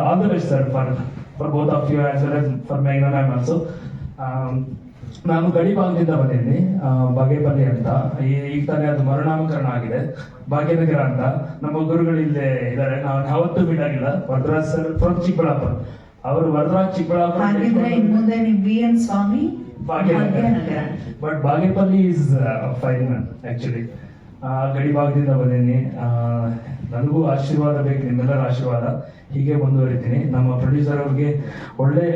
[SPEAKER 10] all the best sir for for both of you as well as for my ma'am also ನಾನು ಗಡಿಭಾಗದಿಂದ ಬಂದಿದ್ದೀನಿ ಆ, ಬಾಗೇಪಲ್ಲಿ ಅಂತ. ಈ- ಈಗ ತಾನೇ ಅದು ಮರುನಾಮಕರಣ ಆಗಿದೆ. ಭಾಗ್ಯನಗರ ಅಂತ. ನಮ್ಮ ಗುರುಗಳು ಇಲ್ಲೇ ಇದ್ದಾರೆ. ನಾವು ಯಾವತ್ತೂ ಮೀಟ್ ಆಗಿಲ್ಲ ವರದರಾಜ್ ಸರ್ ಫ್ರಮ್ ಚಿಕ್ಕಬಳ್ಳಾಪುರ. ಅವರು Varadaraj Chikkaballapur
[SPEAKER 1] Swami
[SPEAKER 10] Bhagyanagar but Bagepalli is fine actually ಗಡಿ ಭಾಗದಿಂದ ಬಂದಿದ್ದೀನಿ. ಆ, ನನಗೂ ಆಶೀರ್ವಾದ ಬೇಕು ನಿಮ್ಮೆಲ್ಲರ ಆಶೀರ್ವಾದ. ಹೀಗೆ ಮುಂದುವರಿತೀನಿ. ನಮ್ಮ ಪ್ರೊಡ್ಯೂಸರ್ ಅವ್ರಿಗೆ ಒಳ್ಳೆ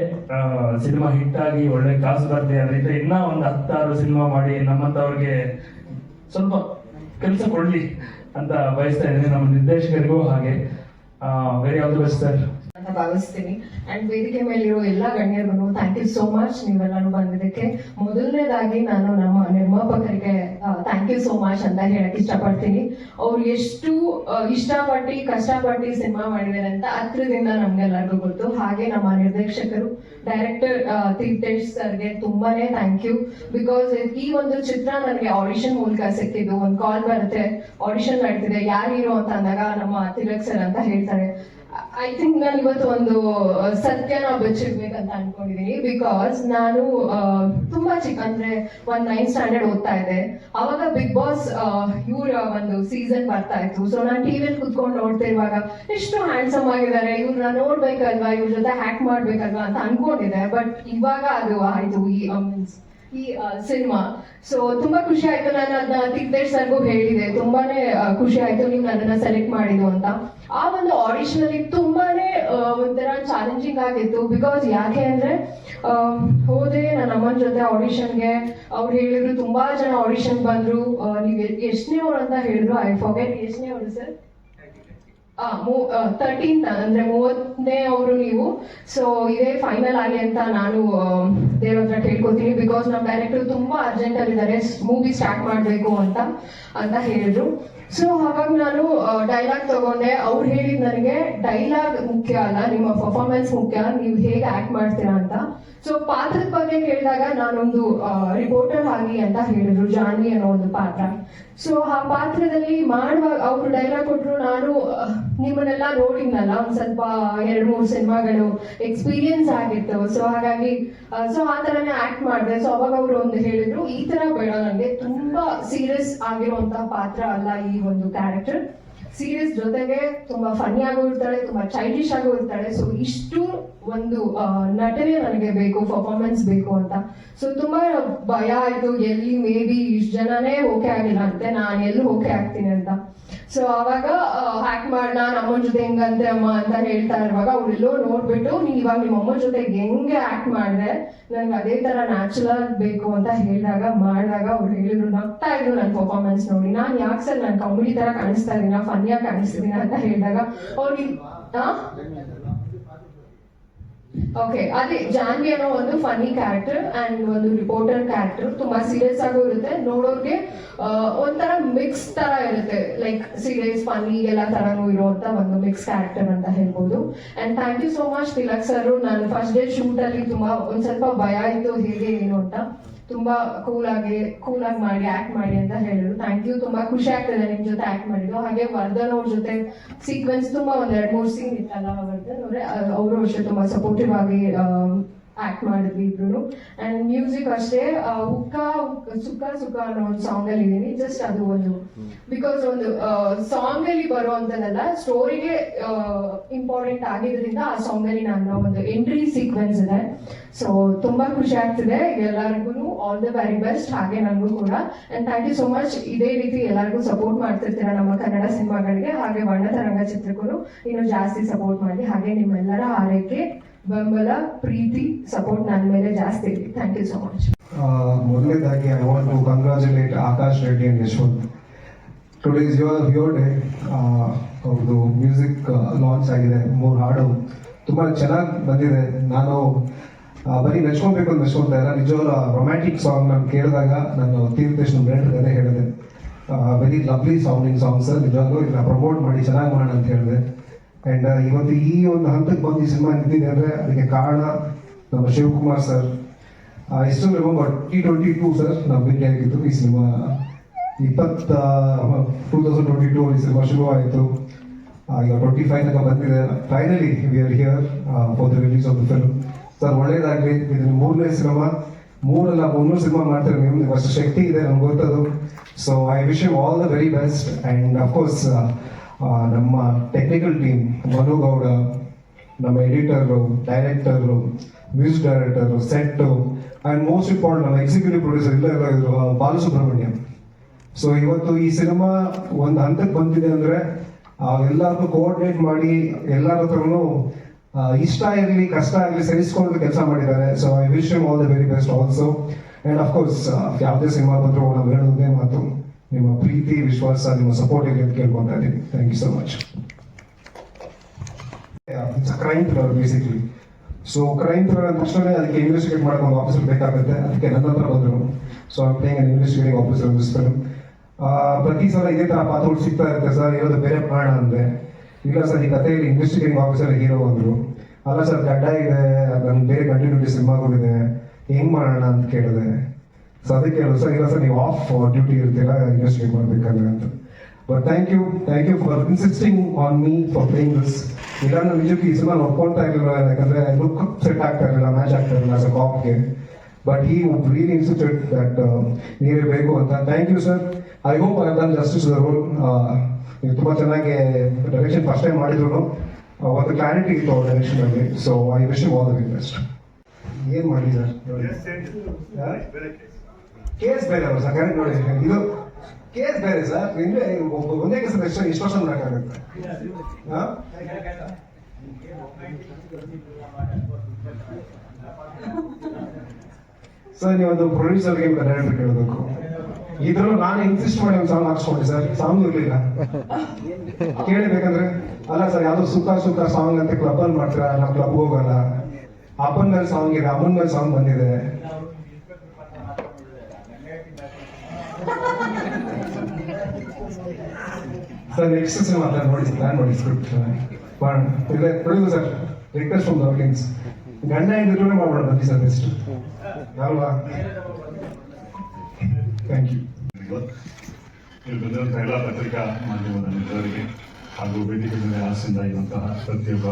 [SPEAKER 10] ಸಿನಿಮಾ ಹಿಟ್ ಆಗಿ ಒಳ್ಳೆ ಕಾಸು ಬರಲಿ ಅದರಿಂದ ಇನ್ನೂ ಒಂದು ಹತ್ತಾರು ಸಿನಿಮಾ ಮಾಡಿ ನಮ್ಮಂಥವ್ರಿಗೆ ಸ್ವಲ್ಪ ಕೆಲಸ ಕೊಡ್ಲಿ ಅಂತ ಬಯಸ್ತಾ ಇದ್ದೀನಿ ನಮ್ಮ ನಿರ್ದೇಶಕರಿಗೂ ಹಾಗೆ. Very all the best sir
[SPEAKER 11] ಅಂತ ಭಾವಿಸ್ತೀನಿ. ಅಂಡ್ ವೇದಿಕೆ ಮೇಲಿರೋ ಎಲ್ಲ ಗಣ್ಯರಿಗೂ ಥ್ಯಾಂಕ್ ಯು ಸೋ ಮಚ್ ನೀವೆಲ್ಲರೂ ಬಂದಿದ್ದಕ್ಕೆ ಮೊದಲನೇದಾಗಿ ನಾನು ನಮ್ಮ ನಿರ್ಮಾಪಕರಿಗೆ ಥ್ಯಾಂಕ್ ಯು ಸೋ ಮಚ್ ಅಂತ ಹೇಳಕ್ ಇಷ್ಟಪಡ್ತೀನಿ. ಅವ್ರು ಎಷ್ಟು ಇಷ್ಟಪಟ್ಟು, ಕಷ್ಟಪಟ್ಟು ಸಿನಿಮಾ ಮಾಡಿದ್ದಾರೆ ಅಂತ ಹತ್ರದಿಂದ ನಮ್ಗೆಲ್ಲರಿಗೂ ಗೊತ್ತು. ಹಾಗೆ ನಮ್ಮ ನಿರ್ದೇಶಕರು ಡೈರೆಕ್ಟರ್ ತೀರ್ಥೇಶ್ ಸರ್ಗೆ ತುಂಬಾನೇ ಥ್ಯಾಂಕ್ ಯು ಬಿಕಾಸ್ ಈ ಒಂದು ಚಿತ್ರ ನನಗೆ ಆಡಿಷನ್ ಮೂಲಕ ಸಿಕ್ಕಿದ್ದು. ಒಂದು ಕಾಲ್ ಬರುತ್ತೆ ಆಡಿಷನ್ ನಡೀತಿದೆ. ಯಾರು ಅಂತ ಅಂದಾಗ ನಮ್ಮ ತಿಲಕ್ ಸರ್ ಅಂತ ಹೇಳ್ತಾರೆ. ಐ ಥಿಂಕ್ ನಾನು ಇವತ್ತು ಒಂದು ಸತ್ಯನ ಬಚ್ಚಿಡ್ಬೇಕಂತ ಅನ್ಕೊಂಡಿದೀನಿ ಬಿಕಾಸ್ ನಾನು ತುಂಬಾ ಚಿಕ್ಕ ಅಂದ್ರೆ ಒಂದ್ ನೈನ್ ಸ್ಟ್ಯಾಂಡರ್ಡ್ ಓದ್ತಾ ಇದ್ದೆ. ಅವಾಗ ಬಿಗ್ ಬಾಸ್ ಇವ್ರ ಒಂದು ಸೀಸನ್ ಬರ್ತಾ ಇತ್ತು. ಸೊ ನಾನು ಟಿವಿಯಲ್ಲಿ ಕುತ್ಕೊಂಡು ನೋಡ್ತಿರುವಾಗ ಎಷ್ಟು ಹ್ಯಾಂಡ್ಸಮ್ ಆಗಿದ್ದಾರೆ. ಇವ್ರನ್ನ ನೋಡ್ಬೇಕಲ್ವಾ? ಇವ್ರ ಜೊತೆ ಹ್ಯಾಕ್ ಮಾಡ್ಬೇಕಲ್ವಾ ಅಂತ ಅನ್ಕೊಂಡಿದ್ದೆ. ಬಟ್ ಇವಾಗ ಅದು ಆಯ್ತು. ಈ ಮೀನ್ಸ್ ಈ ಸಿನಿಮಾ. ಸೊ ತುಂಬಾ ಖುಷಿ ಆಯ್ತು ನಾನು ಅದನ್ನ ತಿಗ್ದೇಶ್ ಸರ್ಗೂ ಹೇಳಿದೆ. ತುಂಬಾನೇ ಖುಷಿ ಆಯ್ತು ನೀವು ಅದನ್ನ ಸೆಲೆಕ್ಟ್ ಮಾಡಿದ್ದು ಅಂತ. ಆ ಒಂದು ಆಡಿಷನ್ ಅಲ್ಲಿ ತುಂಬಾನೇ ಆ, ಒಂಥರ ಚಾಲೆಂಜಿಂಗ್ ಆಗಿತ್ತು. ಬಿಕಾಸ್ ಯಾಕೆ ಅಂದ್ರೆ ಆ, ಹೋದೆ ನನ್ನ ಅಮ್ಮನ ಜೊತೆ ಆಡಿಷನ್ಗೆ ಅವ್ರು ಹೇಳಿದ್ರು ತುಂಬಾ ಜನ ಆಡಿಷನ್ ಬಂದ್ರು. ನೀವು ಎಷ್ಟನೇ ಅವ್ರು ಅಂತ ಹೇಳಿದ್ರು ಐ ಫಾರ್ಗೆಟ್ ಎಷ್ಟನೇ ಅವ್ರು ಸರ್? ತರ್ಟೀನ್ ಅಂದ್ರೆ ಮೂವತ್ತನೇ ಅವರು ನೀವು. ಸೊ ಇದೇ ಫೈನಲ್ ಆಗಿ ಅಂತ ನಾನು ದೇವ್ರ ಹತ್ರ ಕೇಳ್ಕೊತೀನಿ. ಬಿಕಾಸ್ ನಮ್ಮ ಡೈರೆಕ್ಟರ್ ತುಂಬಾ ಅರ್ಜೆಂಟ್ ಇದ್ದಾರೆ. ಮೂವಿ ಸ್ಟಾರ್ಟ್ ಮಾಡಬೇಕು ಅಂತ ಅಂತ ಹೇಳಿದ್ರು. ಸೊ ಹಾಗಾಗಿ ನಾನು ಡೈಲಾಗ್ ತಗೊಂಡೆ. ಅವ್ರು ಹೇಳಿದ್ ನನಗೆ ಡೈಲಾಗ್ ಮುಖ್ಯ ಅಲ್ಲ, ನಿಮ್ಮ ಪರ್ಫಾರ್ಮೆನ್ಸ್ ಮುಖ್ಯ. ನೀವು ಹೇಗೆ ಆಕ್ಟ್ ಮಾಡ್ತೀರಾ ಅಂತ. ಸೊ ಪಾತ್ರದ ಬಗ್ಗೆ ಕೇಳಿದಾಗ ನಾನೊಂದು ರಿಪೋರ್ಟರ್ ಆಗಿ ಅಂತ ಹೇಳಿದ್ರು, ಜಾನ್ವಿ ಅನ್ನೋ ಒಂದು ಪಾತ್ರ. ಸೊ ಆ ಪಾತ್ರದಲ್ಲಿ ಮಾಡುವಾಗ ಅವರು ಡೈಲಾಗ್ ಕೊಟ್ರು, ನಾನು ನಿಮ್ಮನ್ನೆಲ್ಲ ನೋಡಿದ್ನಲ್ಲ, ಒಂದ್ ಸ್ವಲ್ಪ ಎರಡ್, ಮೂರು ಸಿನಿಮಾಗಳು ಎಕ್ಸ್ಪೀರಿಯನ್ಸ್ ಆಗಿತ್ತು. ಸೊ ಹಾಗಾಗಿ ಸೊ ಆ ತರನೇ ಆಕ್ಟ್ ಮಾಡಿದೆ. ಸೊ ಅವಾಗ ಅವರು ಒಂದು ಹೇಳಿದ್ರು, ಈ ತರ ಬೇಡ ನನಗೆ ತುಂಬಾ ಸೀರಿಯಸ್ ಆಗಿರುವಂತಹ ಪಾತ್ರ ಅಲ್ಲ ಈ ಒಂದು ಕ್ಯಾರೆಕ್ಟರ್ ಸೀರಿಯಸ್ ಜೊತೆಗೆ ತುಂಬಾ ಫನಿ ಆಗು ಇರ್ತಾಳೆ, ತುಂಬಾ ಚೈಲ್ಡಿಶ್ ಆಗು ಇರ್ತಾಳೆ. ಸೊ ಇಷ್ಟು ಒಂದು ನಟನೆ ನನಗೆ ಬೇಕು ಪರ್ಫಾರ್ಮೆನ್ಸ್ ಬೇಕು ಅಂತ. ಸೊ ತುಂಬಾ ಭಯ ಆಯ್ತು. ಎಲ್ಲಿ ಮೇ ಬಿ ಇಷ್ಟು ಜನನೇ ಓಕೆ ಆಗಿಲ್ಲ ಅಂತೆ. ನಾನು ಎಲ್ಲಿ ಓಕೆ ಆಗ್ತೀನಿ ಅಂತ. ಸೊ ಅವಾಗ ಹ್ಯಾಕ್ ಮಾಡಿ ನಾನು ಅಮ್ಮನ ಜೊತೆ ಹೆಂಗಂತೆ ಅಮ್ಮ? ಅಂತ ಹೇಳ್ತಾ ಇರುವಾಗ ಅವ್ರೆಲ್ಲೋ ನೋಡ್ಬಿಟ್ಟು ನೀ ಇವಾಗ ನಿಮ್ಮ ಅಮ್ಮನ ಜೊತೆ ಹೆಂಗೆ ಆಕ್ಟ್ ಮಾಡಿದ್ರೆ ನನ್ಗೆ ಅದೇ ತರ ನ್ಯಾಚುರಲ್ ಬೇಕು ಅಂತ ಹೇಳಿದಾಗ, ಮಾಡಿದಾಗ ಅವ್ರು ಹೇಳಿದ್ರು. ನಗ್ತಾ ಇದ್ರು ನನ್ನ ಪರ್ಫಾರ್ಮೆನ್ಸ್ ನೋಡಿ. ನಾನ್ ಯಾಕೆ ಸರ್ ನಾನು ಕಾಮಿಡಿ ತರ ಕಾಣಿಸ್ತಾ ಇದೀನ ಫನ್ಯಾಗಿ ಕಾಣಿಸ್ತೀನಿ ಅಂತ ಹೇಳಿದಾಗ ಅವ್ರಿಗೆ ಓಕೆ ಅದೇ, ಜಾನ್ವಿ ಅನ್ನೋ ಒಂದು ಫನಿ ಕ್ಯಾರೆಕ್ಟರ್ ಅಂಡ್ ಒಂದು ರಿಪೋರ್ಟರ್ ಕ್ಯಾರೆಕ್ಟರ್ ತುಂಬಾ ಸೀರಿಯಸ್ ಆಗು ಇರುತ್ತೆ. ನೋಡೋರ್ಗೆ ಒಂಥರ ಮಿಕ್ಸ್ ತರ ಇರುತ್ತೆ. ಲೈಕ್ ಸೀರಿಯಸ್ ಫನಿ ಎಲ್ಲ ತರನು ಇರುವಂತ ಒಂದು ಮಿಕ್ಸ್ ಕ್ಯಾರೆಕ್ಟರ್ ಅಂತ ಹೇಳ್ಬೋದು. And thank you so much Tilak sir ನಾನು ಫಸ್ಟ್ ಡೇ ಶೂಟ್ ಅಲ್ಲಿ ತುಂಬಾ ಒಂದ್ ಸ್ವಲ್ಪ ಭಯ ಇತ್ತು, ಹೇಗೆ ಏನು ಅಂತ. ತುಂಬಾ ಕೂಲ್ ಆಗಿ ಕೂಲ್ ಆಗಿ ಮಾಡಿ ಆಕ್ಟ್ ಮಾಡಿ ಅಂತ ಹೇಳಿದ್ರು. ಥ್ಯಾಂಕ್ ಯು ತುಂಬಾ ಖುಷಿ ಆಗ್ತದೆ ನಿಮ್ ಜೊತೆ ಆಕ್ಟ್ ಮಾಡಿದ್ರು ಹಾಗೆ ವರ್ಧನ್ ಅವ್ರ ಜೊತೆ ಸೀಕ್ವೆನ್ಸ್ ತುಂಬಾ ಒಂದ್ ಎರಡ್ ಮೂರ್ ಸೀನ್ ಇತ್ತಲ್ಲ ವರ್ಧನ್ ಅವ್ರೆ ಅವರು ಅಷ್ಟೇ ತುಂಬಾ ಸಪೋರ್ಟಿವ್ ಆಗಿ ಆಕ್ಟ್ ಮಾಡಿದ್ವಿ ಇಬ್ರು ಅಂಡ್ ಮ್ಯೂಸಿಕ್ ಅಷ್ಟೇ ಹುಕ್ಕ ಸುಖ ಸುಕ್ಕ ಅನ್ನೋ ಒಂದು ಸಾಂಗ್ ಅಲ್ಲಿ ಇದೀನಿ ಜಸ್ಟ್ ಅದು ಒಂದು. ಬಿಕಾಸ್ ಒಂದು ಸಾಂಗ್ ಅಲ್ಲಿ ಬರುವಂತದಲ್ಲ ಸ್ಟೋರಿಗೆ ಇಂಪಾರ್ಟೆಂಟ್ ಆಗಿದ್ರಿಂದ ಆ ಸಾಂಗ್ ಅಲ್ಲಿ ನನ್ನ ಒಂದು ಎಂಟ್ರಿ ಸೀಕ್ವೆನ್ಸ್ ಇದೆ. ಸೊ ತುಂಬಾ ಖುಷಿ ಆಗ್ತಿದೆ. ಎಲ್ಲರಿಗೂ ಆಲ್ ದ ವೆರಿ ಬೆಸ್ಟ್ ಹಾಗೆ ನನಗೂ ಕೂಡ. And thank you so much ಇದೇ ರೀತಿ ಎಲ್ಲರಿಗೂ ಸಪೋರ್ಟ್ ಮಾಡ್ತಿರ್ತೀರ ನಮ್ಮ ಕನ್ನಡ ಸಿನಿಮಾಗಳಿಗೆ. ಹಾಗೆ ವರ್ಣತರಂಗ ಚಿತ್ರಕ್ಕೂ ಇನ್ನು ಜಾಸ್ತಿ ಸಪೋರ್ಟ್ ಮಾಡಿ. ಹಾಗೆ ನಿಮ್ಮೆಲ್ಲರ ಆರೈಕೆ. ಬೆಂಬಲ, ಪ್ರೀತಿ ಸಪೋರ್ಟ್ ನನ್ನ ಮೇಲೆ ಜಾಸ್ತಿ ಇದೆ ಥ್ಯಾಂಕ್ ಯು ಸೋ ಮಚ್
[SPEAKER 12] ಮೊದಲನೇದಾಗಿ I want to congratulate Akash Reddy and Yashwant. Today is your your day ಅವ್ರದ್ದು ಮ್ಯೂಸಿಕ್ ಲಾಂಚ್ ಆಗಿದೆ. ಮೂರು ಹಾಡು ತುಂಬ ಚೆನ್ನಾಗಿ ಬಂದಿದೆ. ನಾನು ಬರೀ ನೆಚ್ಕೊಬೇಕು ಅಂತ ಮೆಚ್ಕೊಂತ ಇಲ್ಲ ನಿಜವಾದ ರೊಮ್ಯಾಂಟಿಕ್ ಸಾಂಗ್ ನಾನು ಕೇಳಿದಾಗ ನಾನು ಫ್ರೆಂಡ್ ಅದೇ ಹೇಳಿದೆ. ವೆರಿ ಲವ್ಲಿ ಸೌಂಡಿಂಗ್ ಸಾಂಗ್ಸ್ ನಿಜವಾಗ್ಲೂ ಇದನ್ನ ಪ್ರಮೋಟ್ ಮಾಡಿ ಚೆನ್ನಾಗಿ ಮಾಡೋಣ ಅಂತ ಹೇಳಿದೆ. ಆ್ಯಂಡ್ ಇವತ್ತು ಈ ಒಂದು ಹಂತಕ್ಕೆ ಬಂದು ಈ ಸಿನಿಮಾ ನಿಂತಿದೆ ಅಂದರೆ ಅದಕ್ಕೆ ಕಾರಣ ನಮ್ಮ Shivakumar sir. Still remember T twenty two sir, ನಾವು ಭೇಟಿ ಆಗಿತ್ತು ಈ ಸಿನಿಮಾ. ಇಪ್ಪತ್ತ ಟೂ ತೌಸಂಡ್ ಟ್ವೆಂಟಿ ಟೂ ಈ ಸಿನಿಮಾ ಶುರು ಆಯಿತು ಈಗ ಟ್ವೆಂಟಿ ಫೈವ್ ತನಕ ಬಂದಿದೆ. Finally we are here for the release of the film sir, ಒಳ್ಳೇದಾಗಲಿ. ಇದು ಮೂರನೇ ಸಿನಿಮಾ. ಮೂರಲ್ಲ ಮುನ್ನೂರು ಸಿನಿಮಾ ಮಾಡ್ತಾರೆ. ನಿಮ್ಗೆ ಫಸ್ಟ್ ಶಕ್ತಿ ಇದೆ, ನಮ್ಗೆ ಗೊತ್ತದು. So I wish you all the very best and of course ನಮ್ಮ ಟೆಕ್ನಿಕಲ್ ಟೀಮ್ ಮನು ಗೌಡ ನಮ್ಮ editor director music director set and most important ನಮ್ಮ ಎಕ್ಸಿಕ್ಯೂಟಿವ್ ಪ್ರೊಡ್ಯೂಸರ್ ಇಲ್ಲ ಆ, ಬಾಲಸುಬ್ರಹ್ಮಣ್ಯಂ. ಸೊ ಇವತ್ತು ಈ ಸಿನಿಮಾ ಒಂದು ಹಂತಕ್ಕೆ ಬಂದಿದೆ ಅಂದ್ರೆ ಎಲ್ಲರಿಗೂ ಕೋಆರ್ಡಿನೇಟ್ ಮಾಡಿ ಎಲ್ಲರ ಹತ್ರನೂ ಇಷ್ಟ ಇರಲಿ ಕಷ್ಟ ಆಗಲಿ ಸಹಿಸ್ಕೊಂಡು ಕೆಲಸ ಮಾಡಿದ್ದಾರೆ. So I wish you all the very best also and of course ಯಾವುದೇ ಸಿನಿಮಾ ಬಂದರೂ ನಾವು ಹೇಳೋದೇ ಮಾತು. ನಿಮ್ಮ ಪ್ರೀತಿ, ವಿಶ್ವಾಸ, ನಿಮ್ಮ ಸಪೋರ್ಟ್ ಇದೆ ಅಂತ ಕೇಳ್ಕೊತಾ ಇದ್ದೀನಿ. Thank you so much it's crime thriller basically so crime thriller ಅಂದ ತಕ್ಷಣ ಅದಕ್ಕೆ ಇನ್ವೆಸ್ಟಿಗೇಟ್ ಮಾಡಕ್ಕೆ ಒಂದು ಆಫೀಸರ್ ಬೇಕಾಗುತ್ತೆ. ಅದಕ್ಕೆ ನನ್ನ ಹತ್ರ ಬಂದರು. So I playing an investigating officer in film ಪ್ರತಿ ಸಲ ಇದೇ ಥರ ಪಾತ್ರಗಳು ಸಿಗ್ತಾ ಇರುತ್ತೆ ಸರ್ ಇರೋದು ಬೇರೆ ಮಾಡೋಣ ಅಂದೆ ಇಲ್ಲ ಸರ್ ಈ ಕಥೆಯಲ್ಲಿ ಇನ್ವೆಸ್ಟಿಗೇಟಿಂಗ್ ಆಫೀಸರ್ ಹೀರೋ ಅಂದರು. ಅಲ್ಲ ಸರ್ ಗಡ್ಡ ಇದೆ. ನನ್ನ ಬೇರೆ ಕಂಟಿನ್ಯೂಟಿ ಸಿನಿಮಾಗಳಿದೆ ಹೆಂಗ್ ಮಾಡೋಣ ಅಂತ ಕೇಳಿದೆ. ಸೊ ಅದಕ್ಕೆ ಇಲ್ಲ ಸರ್ ನೀವು ಆಫ್ ಡ್ಯೂಟಿ ಇರ್ತೀರಾ ಇನ್ವೆಸ್ಟಿಗೇಟ್ ಮಾಡ್ಬೇಕಾದ್ರೆ ಅಂತ. But thank you thank you for insisting on me for playing this ಇಲ್ಲ ನಾನು ನಿಜಕ್ಕೂ ಈ ಸಿನಿಮಾ ನೋಡ್ಕೊಳ್ತಾ ಇರಲಿಲ್ಲ ಯಾಕಂದ್ರೆ ಲುಕ್ ಸೆಟ್ ಆಗ್ತಾ ಇರಲಿಲ್ಲ ಮ್ಯಾಚ್ ಆಗ್ತಾ ಇರಲಿಲ್ಲ ಆಸ್ ಅ ಕಾಪ್ಗೆ ಬಟ್ ಈ ರಿಯಲಿ ಇನ್ಸ್ಟಿಟ್ಯೂಟ್ ದಟ್ ನೀವೇ ಬೇಕು ಅಂತ. Thank you sir I hope I done justice the role ನೀವು ತುಂಬ ಚೆನ್ನಾಗಿ ಡೈರೆಕ್ಷನ್ ಫಸ್ಟ್ ಟೈಮ್ ಮಾಡಿದ್ರು ಒಂದು ಕ್ಲಾರಿಟಿ ಇತ್ತು ಅವ್ರ ಡೈರೆಕ್ಷನ್ ಅಲ್ಲಿ. So I wish you all the very best
[SPEAKER 3] ಏನ್ ಮಾಡಿ ಸರ್ ಕೇಸ್ ಬೇರೆ ಸರ್? ಕರೆಕ್ಟ್ ನೋಡಿ ಇದು ಕೇಸ್ ಬೇರೆ ಸರ್. ನಿಮ್ಗೆ ಒಂದೇ ಕೇಸ್ ಎಷ್ಟು ಎಷ್ಟು ವರ್ಷ ಮಾಡಕ್ಕಾಗುತ್ತೆ ಸರ್, ನೀವೊಂದು ಪ್ರೊಡ್ಯೂಸರ್ಗೆ ಡೈರೆಕ್ಟರ್ ಕೇಳಬೇಕು. ಇದ್ರಲ್ಲೂ ನಾನು ಇನ್ಸಿಸ್ಟ್ ಮಾಡಿ ಒಂದು ಸಾಂಗ್ ಹಾಕ್ಸ್ಕೊಂಡೆ ಸರ್. ಸಾಂಗ್ ಇರ್ಲಿಲ್ಲ. ಕೇಳಬೇಕಂದ್ರೆ, ಅಲ್ಲ ಸರ್, ಯಾವ್ದೋ ಸುಖ ಸುಖ ಸಾಂಗ್ ಅಂತ ಕ್ಲಬ್ ಅಲ್ಲಿ ಮಾಡ್ತೀರಾ? ನಾವು ಕ್ಲಬ್ ಹೋಗಲ್ಲ. ಅಪ್ಪನ ಮೇಲೆ ಸಾಂಗ್ ಇದೆ, ಅಮ್ಮನ ಮೇಲೆ ಸಾಂಗ್ ಬಂದಿದೆ. ಸರ್ ನೆಕ್ಸ್ಟ್ ಸಿನಿಮಾ ಮಾತ್ರ ನೋಡಿ ಪ್ಲಾನ್ ಮಾಡಿ script producer request from the audience ಗಂಡ ಹೆಂಡಿದ್ರು ಮಾಡೋಣ ಬನ್ನಿ ಸರ್ ಬೆಸ್ಟ್ ಅಲ್ವಾ ಥ್ಯಾಂಕ್ ಯು
[SPEAKER 13] ಇಲ್ಲಿ ಬಂದಿರುವಂತಹ ಎಲ್ಲ ಪತ್ರಿಕಾ ಮಾಧ್ಯಮದ ಮಿತ್ರರಿಗೆ ಹಾಗೂ ವೇದಿಕೆ ಮೇಲೆ ಆಸೆಯಿಂದ ಇರುವಂತಹ ಪ್ರತಿಯೊಬ್ಬ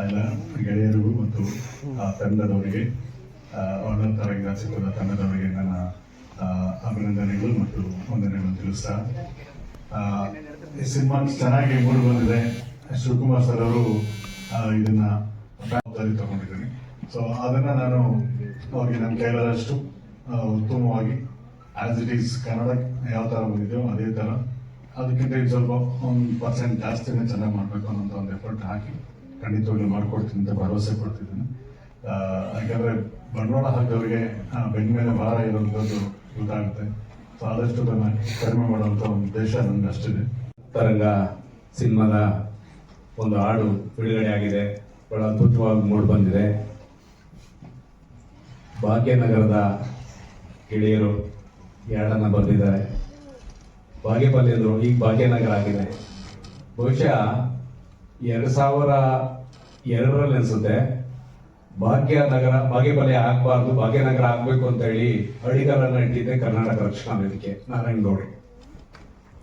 [SPEAKER 13] ಎಲ್ಲ ಗೆಳೆಯರಿಗೂ ಮತ್ತು ತಂಡದವರಿಗೆ ವರ್ಣ ತರಂಗ ತಂಡದವರಿಗೆ ನನ್ನ ಅಭಿನಂದನೆಗಳು ಮತ್ತು ವಂದನೆಗಳನ್ನು ತಿಳಿಸ್ತಾ ಈ ಸಿನಿಮಾ ಚೆನ್ನಾಗಿ ಮೂಡಿ ಬಂದಿದೆ ಶಿವಕುಮಾರ್ ಸರ್ ಅವರು ಇದನ್ನ ತಗೊಂಡಿದ್ದೀನಿ ಸೊ ಅದನ್ನ ನಾನು ಅವ್ರಿಗೆ ನನ್ನ ಕೈಲಾದಷ್ಟು ಉತ್ತಮವಾಗಿ ಆಸ್ ಇಟ್ ಈಸ್ ಕನ್ನಡ ಯಾವ ತರ ಬಂದಿದೆಯೋ ಅದೇ ತರ. ಅದಕ್ಕಿಂತ ಇದು ಸ್ವಲ್ಪ ಒಂದು ಪರ್ಸೆಂಟ್ ಜಾಸ್ತಿನೇ ಚೆನ್ನಾಗಿ ಮಾಡಬೇಕು ಅನ್ನೋಂಥ ಒಂದು ಎಫರ್ಟ್ ಹಾಕಿ ಖಂಡಿತವಾಗ್ಲೂ ಮಾಡ್ಕೊಡ್ತೀನಿ ಅಂತ ಭರವಸೆ ಕೊಡ್ತಿದ್ದೀನಿ. ಯಾಕಂದರೆ ಬಂಡವಾಳ ಹಾಕಿದವರಿಗೆ ಬೆನ್ನ ಮೇಲೆ ಭಾರ ಇರುವಂಥದ್ದು ಗೊತ್ತಾಗುತ್ತೆ. ಸೊ ಜನ ಅದನ್ನ ಕಡಿಮೆ ಮಾಡುವಂಥ ಒಂದು ಉದ್ದೇಶ ನನ್ನಷ್ಟಿದೆ.
[SPEAKER 7] ತರಂಗ ಸಿನಿಮಾದ ಒಂದು ಹಾಡು ಬಿಡುಗಡೆ ಆಗಿದೆ. ಬಹಳ ಅದ್ಭುತವಾಗಿ ಮೂಡ್ ಬಂದಿದೆ. ಭಾಗ್ಯನಗರದ ಗೆಳೆಯರು ಎರಡನ್ನ ಬರೆದಿದ್ದಾರೆ. ಭಾಗ್ಯಪಲ್ಲಿ ಅಂದ್ರು ಈಗ ಭಾಗ್ಯನಗರ ಆಗಿದೆ. ಬಹುಶಃ ಎರಡು ಸಾವಿರ ಎರಡರಲ್ಲಿ ಅನ್ಸುತ್ತೆ. ಭಾಗ್ಯನಗರ ಭಾಗ್ಯಬಲೆ ಆಗ್ಬಾರ್ದು ಭಾಗ್ಯನಗರ ಆಗ್ಬೇಕು ಅಂತ ಹೇಳಿ ಹಳ್ಳಿಗಾರನ್ನ ಇಟ್ಟಿದ್ದೆ ಕರ್ನಾಟಕ ರಕ್ಷಣಾ ವೇದಿಕೆ ನಾರಾಯಣಗೌಡರು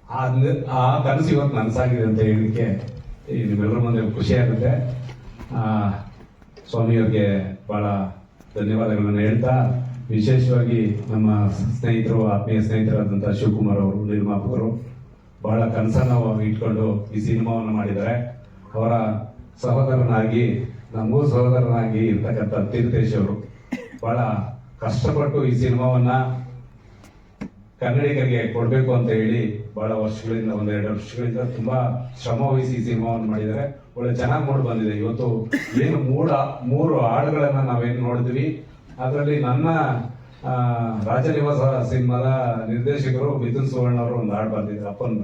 [SPEAKER 7] ಆ ಆ ಕನಸು ಇವತ್ತು ನನಸಾಗಿದೆ ಅಂತ ಹೇಳಲಿಕ್ಕೆ ನಿಮ್ಮೆಲ್ಲರ ಮುಂದೆ ಖುಷಿ ಆಗುತ್ತೆ. ಆ, ಸ್ವಾಮಿಯವ್ರಿಗೆ ಬಹಳ ಧನ್ಯವಾದಗಳನ್ನು ಹೇಳ್ತಾ ವಿಶೇಷವಾಗಿ ನಮ್ಮ ಸ್ನೇಹಿತರು ಆತ್ಮೀಯ ಸ್ನೇಹಿತರಾದಂತಹ ಶಿವಕುಮಾರ್ ಅವರು ನಿರ್ಮಾಪಕರು ಬಹಳ ಕನಸನ್ನು ಇಟ್ಕೊಂಡು ಈ ಸಿನಿಮಾವನ್ನು ಮಾಡಿದ್ದಾರೆ. ಅವರ ಸಹೋದರನಾಗಿ ನಮಗೂ ಸಹೋದರನಾಗಿ ಇರ್ತಕ್ಕಂಥ ತೀರ್ಥೇಶ್ ಅವರು ಬಹಳ ಕಷ್ಟಪಟ್ಟು ಈ ಸಿನಿಮಾವನ್ನ ಕನ್ನಡಿಗರಿಗೆ ಕೊಡಬೇಕು ಅಂತ ಹೇಳಿ ಬಹಳ ವರ್ಷಗಳಿಂದ ಒಂದೆರಡು ವರ್ಷಗಳಿಂದ ತುಂಬಾ ಶ್ರಮ ಈ ಸಿನಿಮಾವನ್ನು ಮಾಡಿದ್ದಾರೆ. ಒಳ್ಳೆ ಚೆನ್ನಾಗಿ ಮೂಡ್ ಬಂದಿದೆ. ಇವತ್ತು ಏನು ಮೂಡ, ಮೂರು ಹಾಡುಗಳನ್ನ ನಾವೇನು ನೋಡಿದ್ವಿ. ಅದರಲ್ಲಿ ನನ್ನ ರಾಜನಿವಾಸ ಸಿನಿಮಾದ ನಿರ್ದೇಶಕರು ಮಿಥುನ್ ಸುವರ್ಣ ಅವರು ಒಂದು ಹಾಡು ಬಂದಿದ್ರು ಅಪ್ಪನ.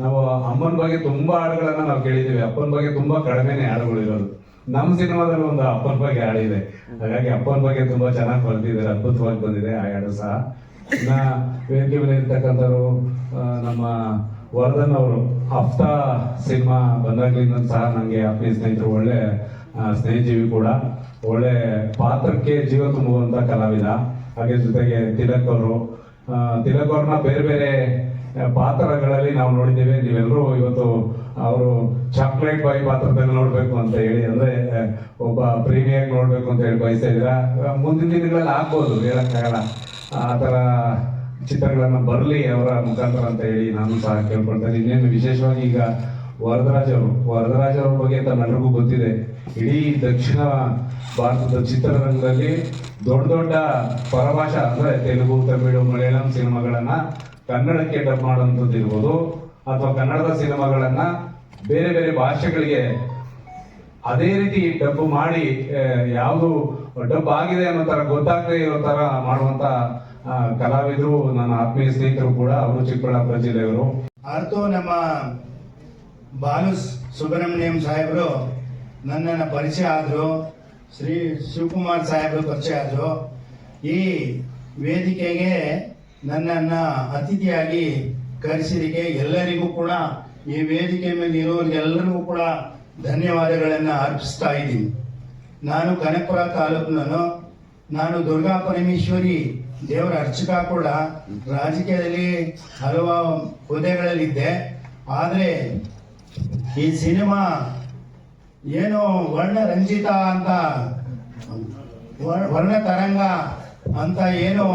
[SPEAKER 7] ನಾವು ಅಮ್ಮನ ಬಗ್ಗೆ ತುಂಬಾ ಹಾಡುಗಳನ್ನ ನಾವು ಕೇಳಿದ್ದೀವಿ. ಅಪ್ಪನ ಬಗ್ಗೆ ತುಂಬಾ ಕಡಿಮೆನೆ ಹಾಡುಗಳು ಇರೋದು ನಮ್ಮ ಸಿನಿಮಾದಲ್ಲಿ ಒಂದು ಅಪ್ಪನ ಬಗ್ಗೆ ಹಾಡಿದೆ ಹಾಗಾಗಿ ಅಪ್ಪನ ಬಗ್ಗೆ ತುಂಬಾ ಚೆನ್ನಾಗಿ ಬರೆದಿದ್ದಾರೆ, ಅದ್ಭುತವಾಗಿ ಬಂದಿದೆ ಆ ಹಾಡು ಸಹ. ಇನ್ನ ವೇದಿಕೆ ಇರ್ತಕ್ಕಂಥವ್ರು ನಮ್ಮ ವರ್ಧನ್ ಅವರು, ಹಫ್ತಾ ಸಿನಿಮಾ ಬಂದಾಗ್ಲಿಂದ ಸಹ ನನಗೆ ಆತ್ಮೀಯ ಸ್ನೇಹಿತರು, ಒಳ್ಳೆ ಸ್ನೇಹಜೀವಿ ಕೂಡ. ಒಳ್ಳೆ ಪಾತ್ರಕ್ಕೆ ಜೀವ ತುಂಬುವಂತ ಕಲಾವಿದ. ಹಾಗೆ ಜೊತೆಗೆ ತಿಲಕ್ ಅವರು. ತಿಲಕ್ ಅವ್ರನ್ನ ಬೇರೆ ಬೇರೆ ಪಾತ್ರಗಳಲ್ಲಿ ನಾವು ನೋಡಿದ್ದೇವೆ. ನೀವೆಲ್ಲರೂ ಇವತ್ತು ಅವರು ಚಾಕ್ಲೇಟ್ ಬಾಯ್ ಪಾತ್ರದಲ್ಲಿ ನೋಡ್ಬೇಕು ಅಂತ ಹೇಳಿ, ಅಂದ್ರೆ ಒಬ್ಬ ಪ್ರೀಮಿಯಾಗಿ ನೋಡ್ಬೇಕು ಅಂತ ಹೇಳಿ ಇದ್ದೀರಾ ಮುಂದಿನ ದಿನಗಳಲ್ಲಿ ಆಗ್ಬೋದು ಹೇಳಕ್ಕಾಗಲ್ಲ ಆ ತರ ಚಿತ್ರಗಳನ್ನ ಬರಲಿ ಅವರ ಮುಖಾಂತರ ಅಂತ ಹೇಳಿ ನಾನು ಸಹ ಕೇಳ್ಕೊಳ್ತೇನೆ ಇನ್ನೇನು ವಿಶೇಷವಾಗಿ ಈಗ ವರದರಾಜ್ ಅವರು, ವರದರಾಜ್ ಅವ್ರ ಬಗ್ಗೆ ತಮ್ಮೆಲ್ಲರಿಗೂ ಗೊತ್ತಿದೆ. ಇಡೀ ದಕ್ಷಿಣ ಭಾರತದ ಚಿತ್ರರಂಗದಲ್ಲಿ ದೊಡ್ಡ ದೊಡ್ಡ ಪರಭಾಷಾ ಅಂದ್ರೆ ತೆಲುಗು, ತಮಿಳು, ಮಲಯಾಳಂ ಸಿನಿಮಾಗಳನ್ನ ಕನ್ನಡಕ್ಕೆ ಡಬ್ ಮಾಡುವಂಥದ್ದು ಇರ್ಬೋದು, ಅಥವಾ ಕನ್ನಡದ ಸಿನಿಮಾಗಳನ್ನ ಬೇರೆ ಬೇರೆ ಭಾಷೆಗಳಿಗೆ ಅದೇ ರೀತಿ ಡಬ್ ಮಾಡಿ ಯಾವುದು ಡಬ್ ಆಗಿದೆ ಅನ್ನೋ ತರ, ಗೊತ್ತಾಗದೆ ಇರೋ ತರ ಮಾಡುವಂತ ಕಲಾವಿದರು, ನನ್ನ ಆತ್ಮೀಯ ಸ್ನೇಹಿತರು ಕೂಡ, ಅವರು ಚಿಕ್ಕಬಳ್ಳಾಪುರ ಜಿಲ್ಲೆಯವರು.
[SPEAKER 14] ಅರ್ಥೋ ನಮ್ಮ ಬಾಲು ಸುಬ್ರಹ್ಮಣ್ಯಂ ಸಾಹೇಬರು ನನ್ನನ್ನು ಪರಿಚಯ ಆದರು, ಶ್ರೀ ಶಿವಕುಮಾರ್ ಸಾಹೇಬರು ಪರಿಚಯ ಆದರು. ಈ ವೇದಿಕೆಗೆ ನನ್ನನ್ನು ಅತಿಥಿಯಾಗಿ ಕರೆಸಿದಕ್ಕೆ ಎಲ್ಲರಿಗೂ ಕೂಡ ಈ ವೇದಿಕೆ ಮೇಲೆ ಇರೋರಿಗೆಲ್ಲರಿಗೂ ಕೂಡ ಧನ್ಯವಾದಗಳನ್ನು ಅರ್ಪಿಸ್ತಾ ಇದ್ದೀನಿ. ನಾನು ಕನಕಪುರ ತಾಲೂಕಿನನು ನಾನು ದುರ್ಗಾ ಪರಮೇಶ್ವರಿ ದೇವರ ಅರ್ಚಕ ಕೂಡ. ರಾಜಕೀಯದಲ್ಲಿ ಹಲವು ಹುದ್ದೆಗಳಲ್ಲಿದ್ದೆ. ಆದರೆ ಈ ಸಿನಿಮಾ ಏನು ವರ್ಣ ರಂಜಿತ ಅಂತ, ವರ್ಣ ತರಂಗ ಅಂತ ಏನು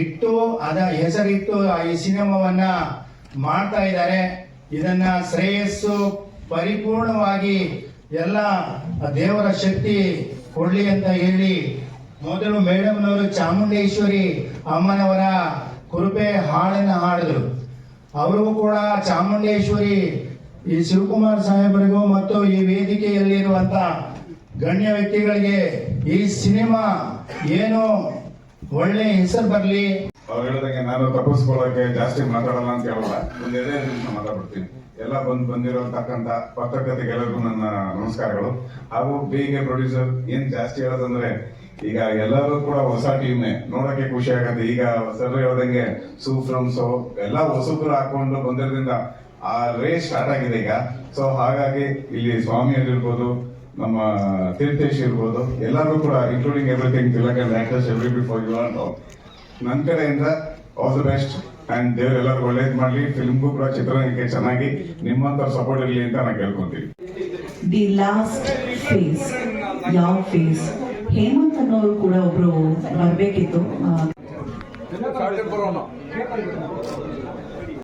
[SPEAKER 14] ಇಟ್ಟು ಅದ ಹೆಸರಿಟ್ಟು ಈ ಸಿನಿಮಾವನ್ನ ಮಾಡ್ತಾ ಇದ್ದಾರೆ. ಇದನ್ನ ಶ್ರೇಯಸ್ಸು ಪರಿಪೂರ್ಣವಾಗಿ ಎಲ್ಲ ದೇವರ ಶಕ್ತಿ ಕೊಡ್ಲಿ ಅಂತ ಹೇಳಿ ಮೊದಲು ಮೇಡಮ್ನವರು ಚಾಮುಂಡೇಶ್ವರಿ ಅಮ್ಮನವರ ಕುರುಪೆ ಹಾಡನ್ನು ಹಾಡಿದ್ರು. ಅವರಿಗೂ ಕೂಡ ಚಾಮುಂಡೇಶ್ವರಿ ಈ ಶಿವಕುಮಾರ್ ಸಾಹೇಬರಿಗೂ ಮತ್ತು ಈ ವೇದಿಕೆಯಲ್ಲಿರುವಂತ ಗಣ್ಯ ವ್ಯಕ್ತಿಗಳಿಗೆ ಈ ಸಿನಿಮಾ ಏನು ಒಳ್ಳೆ ಹೆಸರು ಬರಲಿ
[SPEAKER 15] ಅವ್ರು ಹೇಳಿದಂಗೆ ನಾನು ತಪ್ಪಿಸ್ಕೊಳ್ಳೋಕೆ ಜಾಸ್ತಿ ಮಾತಾಡಲ್ಲ ಅಂತ ಹೇಳಲ್ಲ. ನಿಮಿಷ ಮಾತಾಡ್ಬಿಡ್ತೀನಿ. ಎಲ್ಲ ಬಂದು ಬಂದಿರತಕ್ಕಂತ ಪತ್ರಕರ್ತೆಗೆಲ್ಲರಿಗೂ ನನ್ನ ನಮಸ್ಕಾರಗಳು. ಹಾಗೂ ಬೀಯಿಂಗ್ ಎ ಪ್ರೊಡ್ಯೂಸರ್ ಏನ್ ಜಾಸ್ತಿ ಹೇಳೋದಂದ್ರೆ, ಈಗ ಎಲ್ಲರೂ ಕೂಡ ಹೊಸ ಟೀಮೇ ನೋಡಕ್ಕೆ ಖುಷಿ ಆಗತ್ತೆ. ಈಗ ಸರ್ ಹೇಳ್ದಂಗೆ ಸೂ ಫ್ರಮ್ಸ್ ಎಲ್ಲ ಹೊಸಬ್ರು ಹಾಕೊಂಡು ಬಂದಿರೋದ್ರಿಂದ ಆ ರೇಸ್ ಸ್ಟಾರ್ಟ್ ಆಗಿದೆ ಈಗ. ಸೊ ಹಾಗಾಗಿ ಇಲ್ಲಿ ಸ್ವಾಮಿಯಲ್ಲಿರ್ಬೋದು, ನಮ್ಮ ತೀರ್ಥೇಶ್ ಇರ್ಬೋದು, ಎಲ್ಲರೂ ಕೂಡ including everything Tilak and actors every before you are ನನ್ನ ಕಡೆಯಿಂದ ಆಲ್ ದಿ ಬೆಸ್ಟ್. ಅಂಡ್ ದೇವರೆಲ್ಲರೂ ಒಳ್ಳೇದು ಮಾಡ್ಲಿ. ಫಿಲ್ಮ್ಗೂ ಕೂಡ ಚಿತ್ರರಂಗಕ್ಕೆ ಚೆನ್ನಾಗಿ ನಿಮ್ಮಂತ ಸಪೋರ್ಟ್ ಇರಲಿ ಅಂತ ನಾನು ಕೇಳ್ಕೊಂತೀನಿ.
[SPEAKER 1] ದಿ ಲಾಸ್ಟ್ ಫೇಸ್ ಯಾವ ಫೇಸ್ ಹೇಮಂತ್ ಅನ್ನೋರು ಕೂಡ ಒಬ್ರು ಬರ್ಬೇಕಿತ್ತು.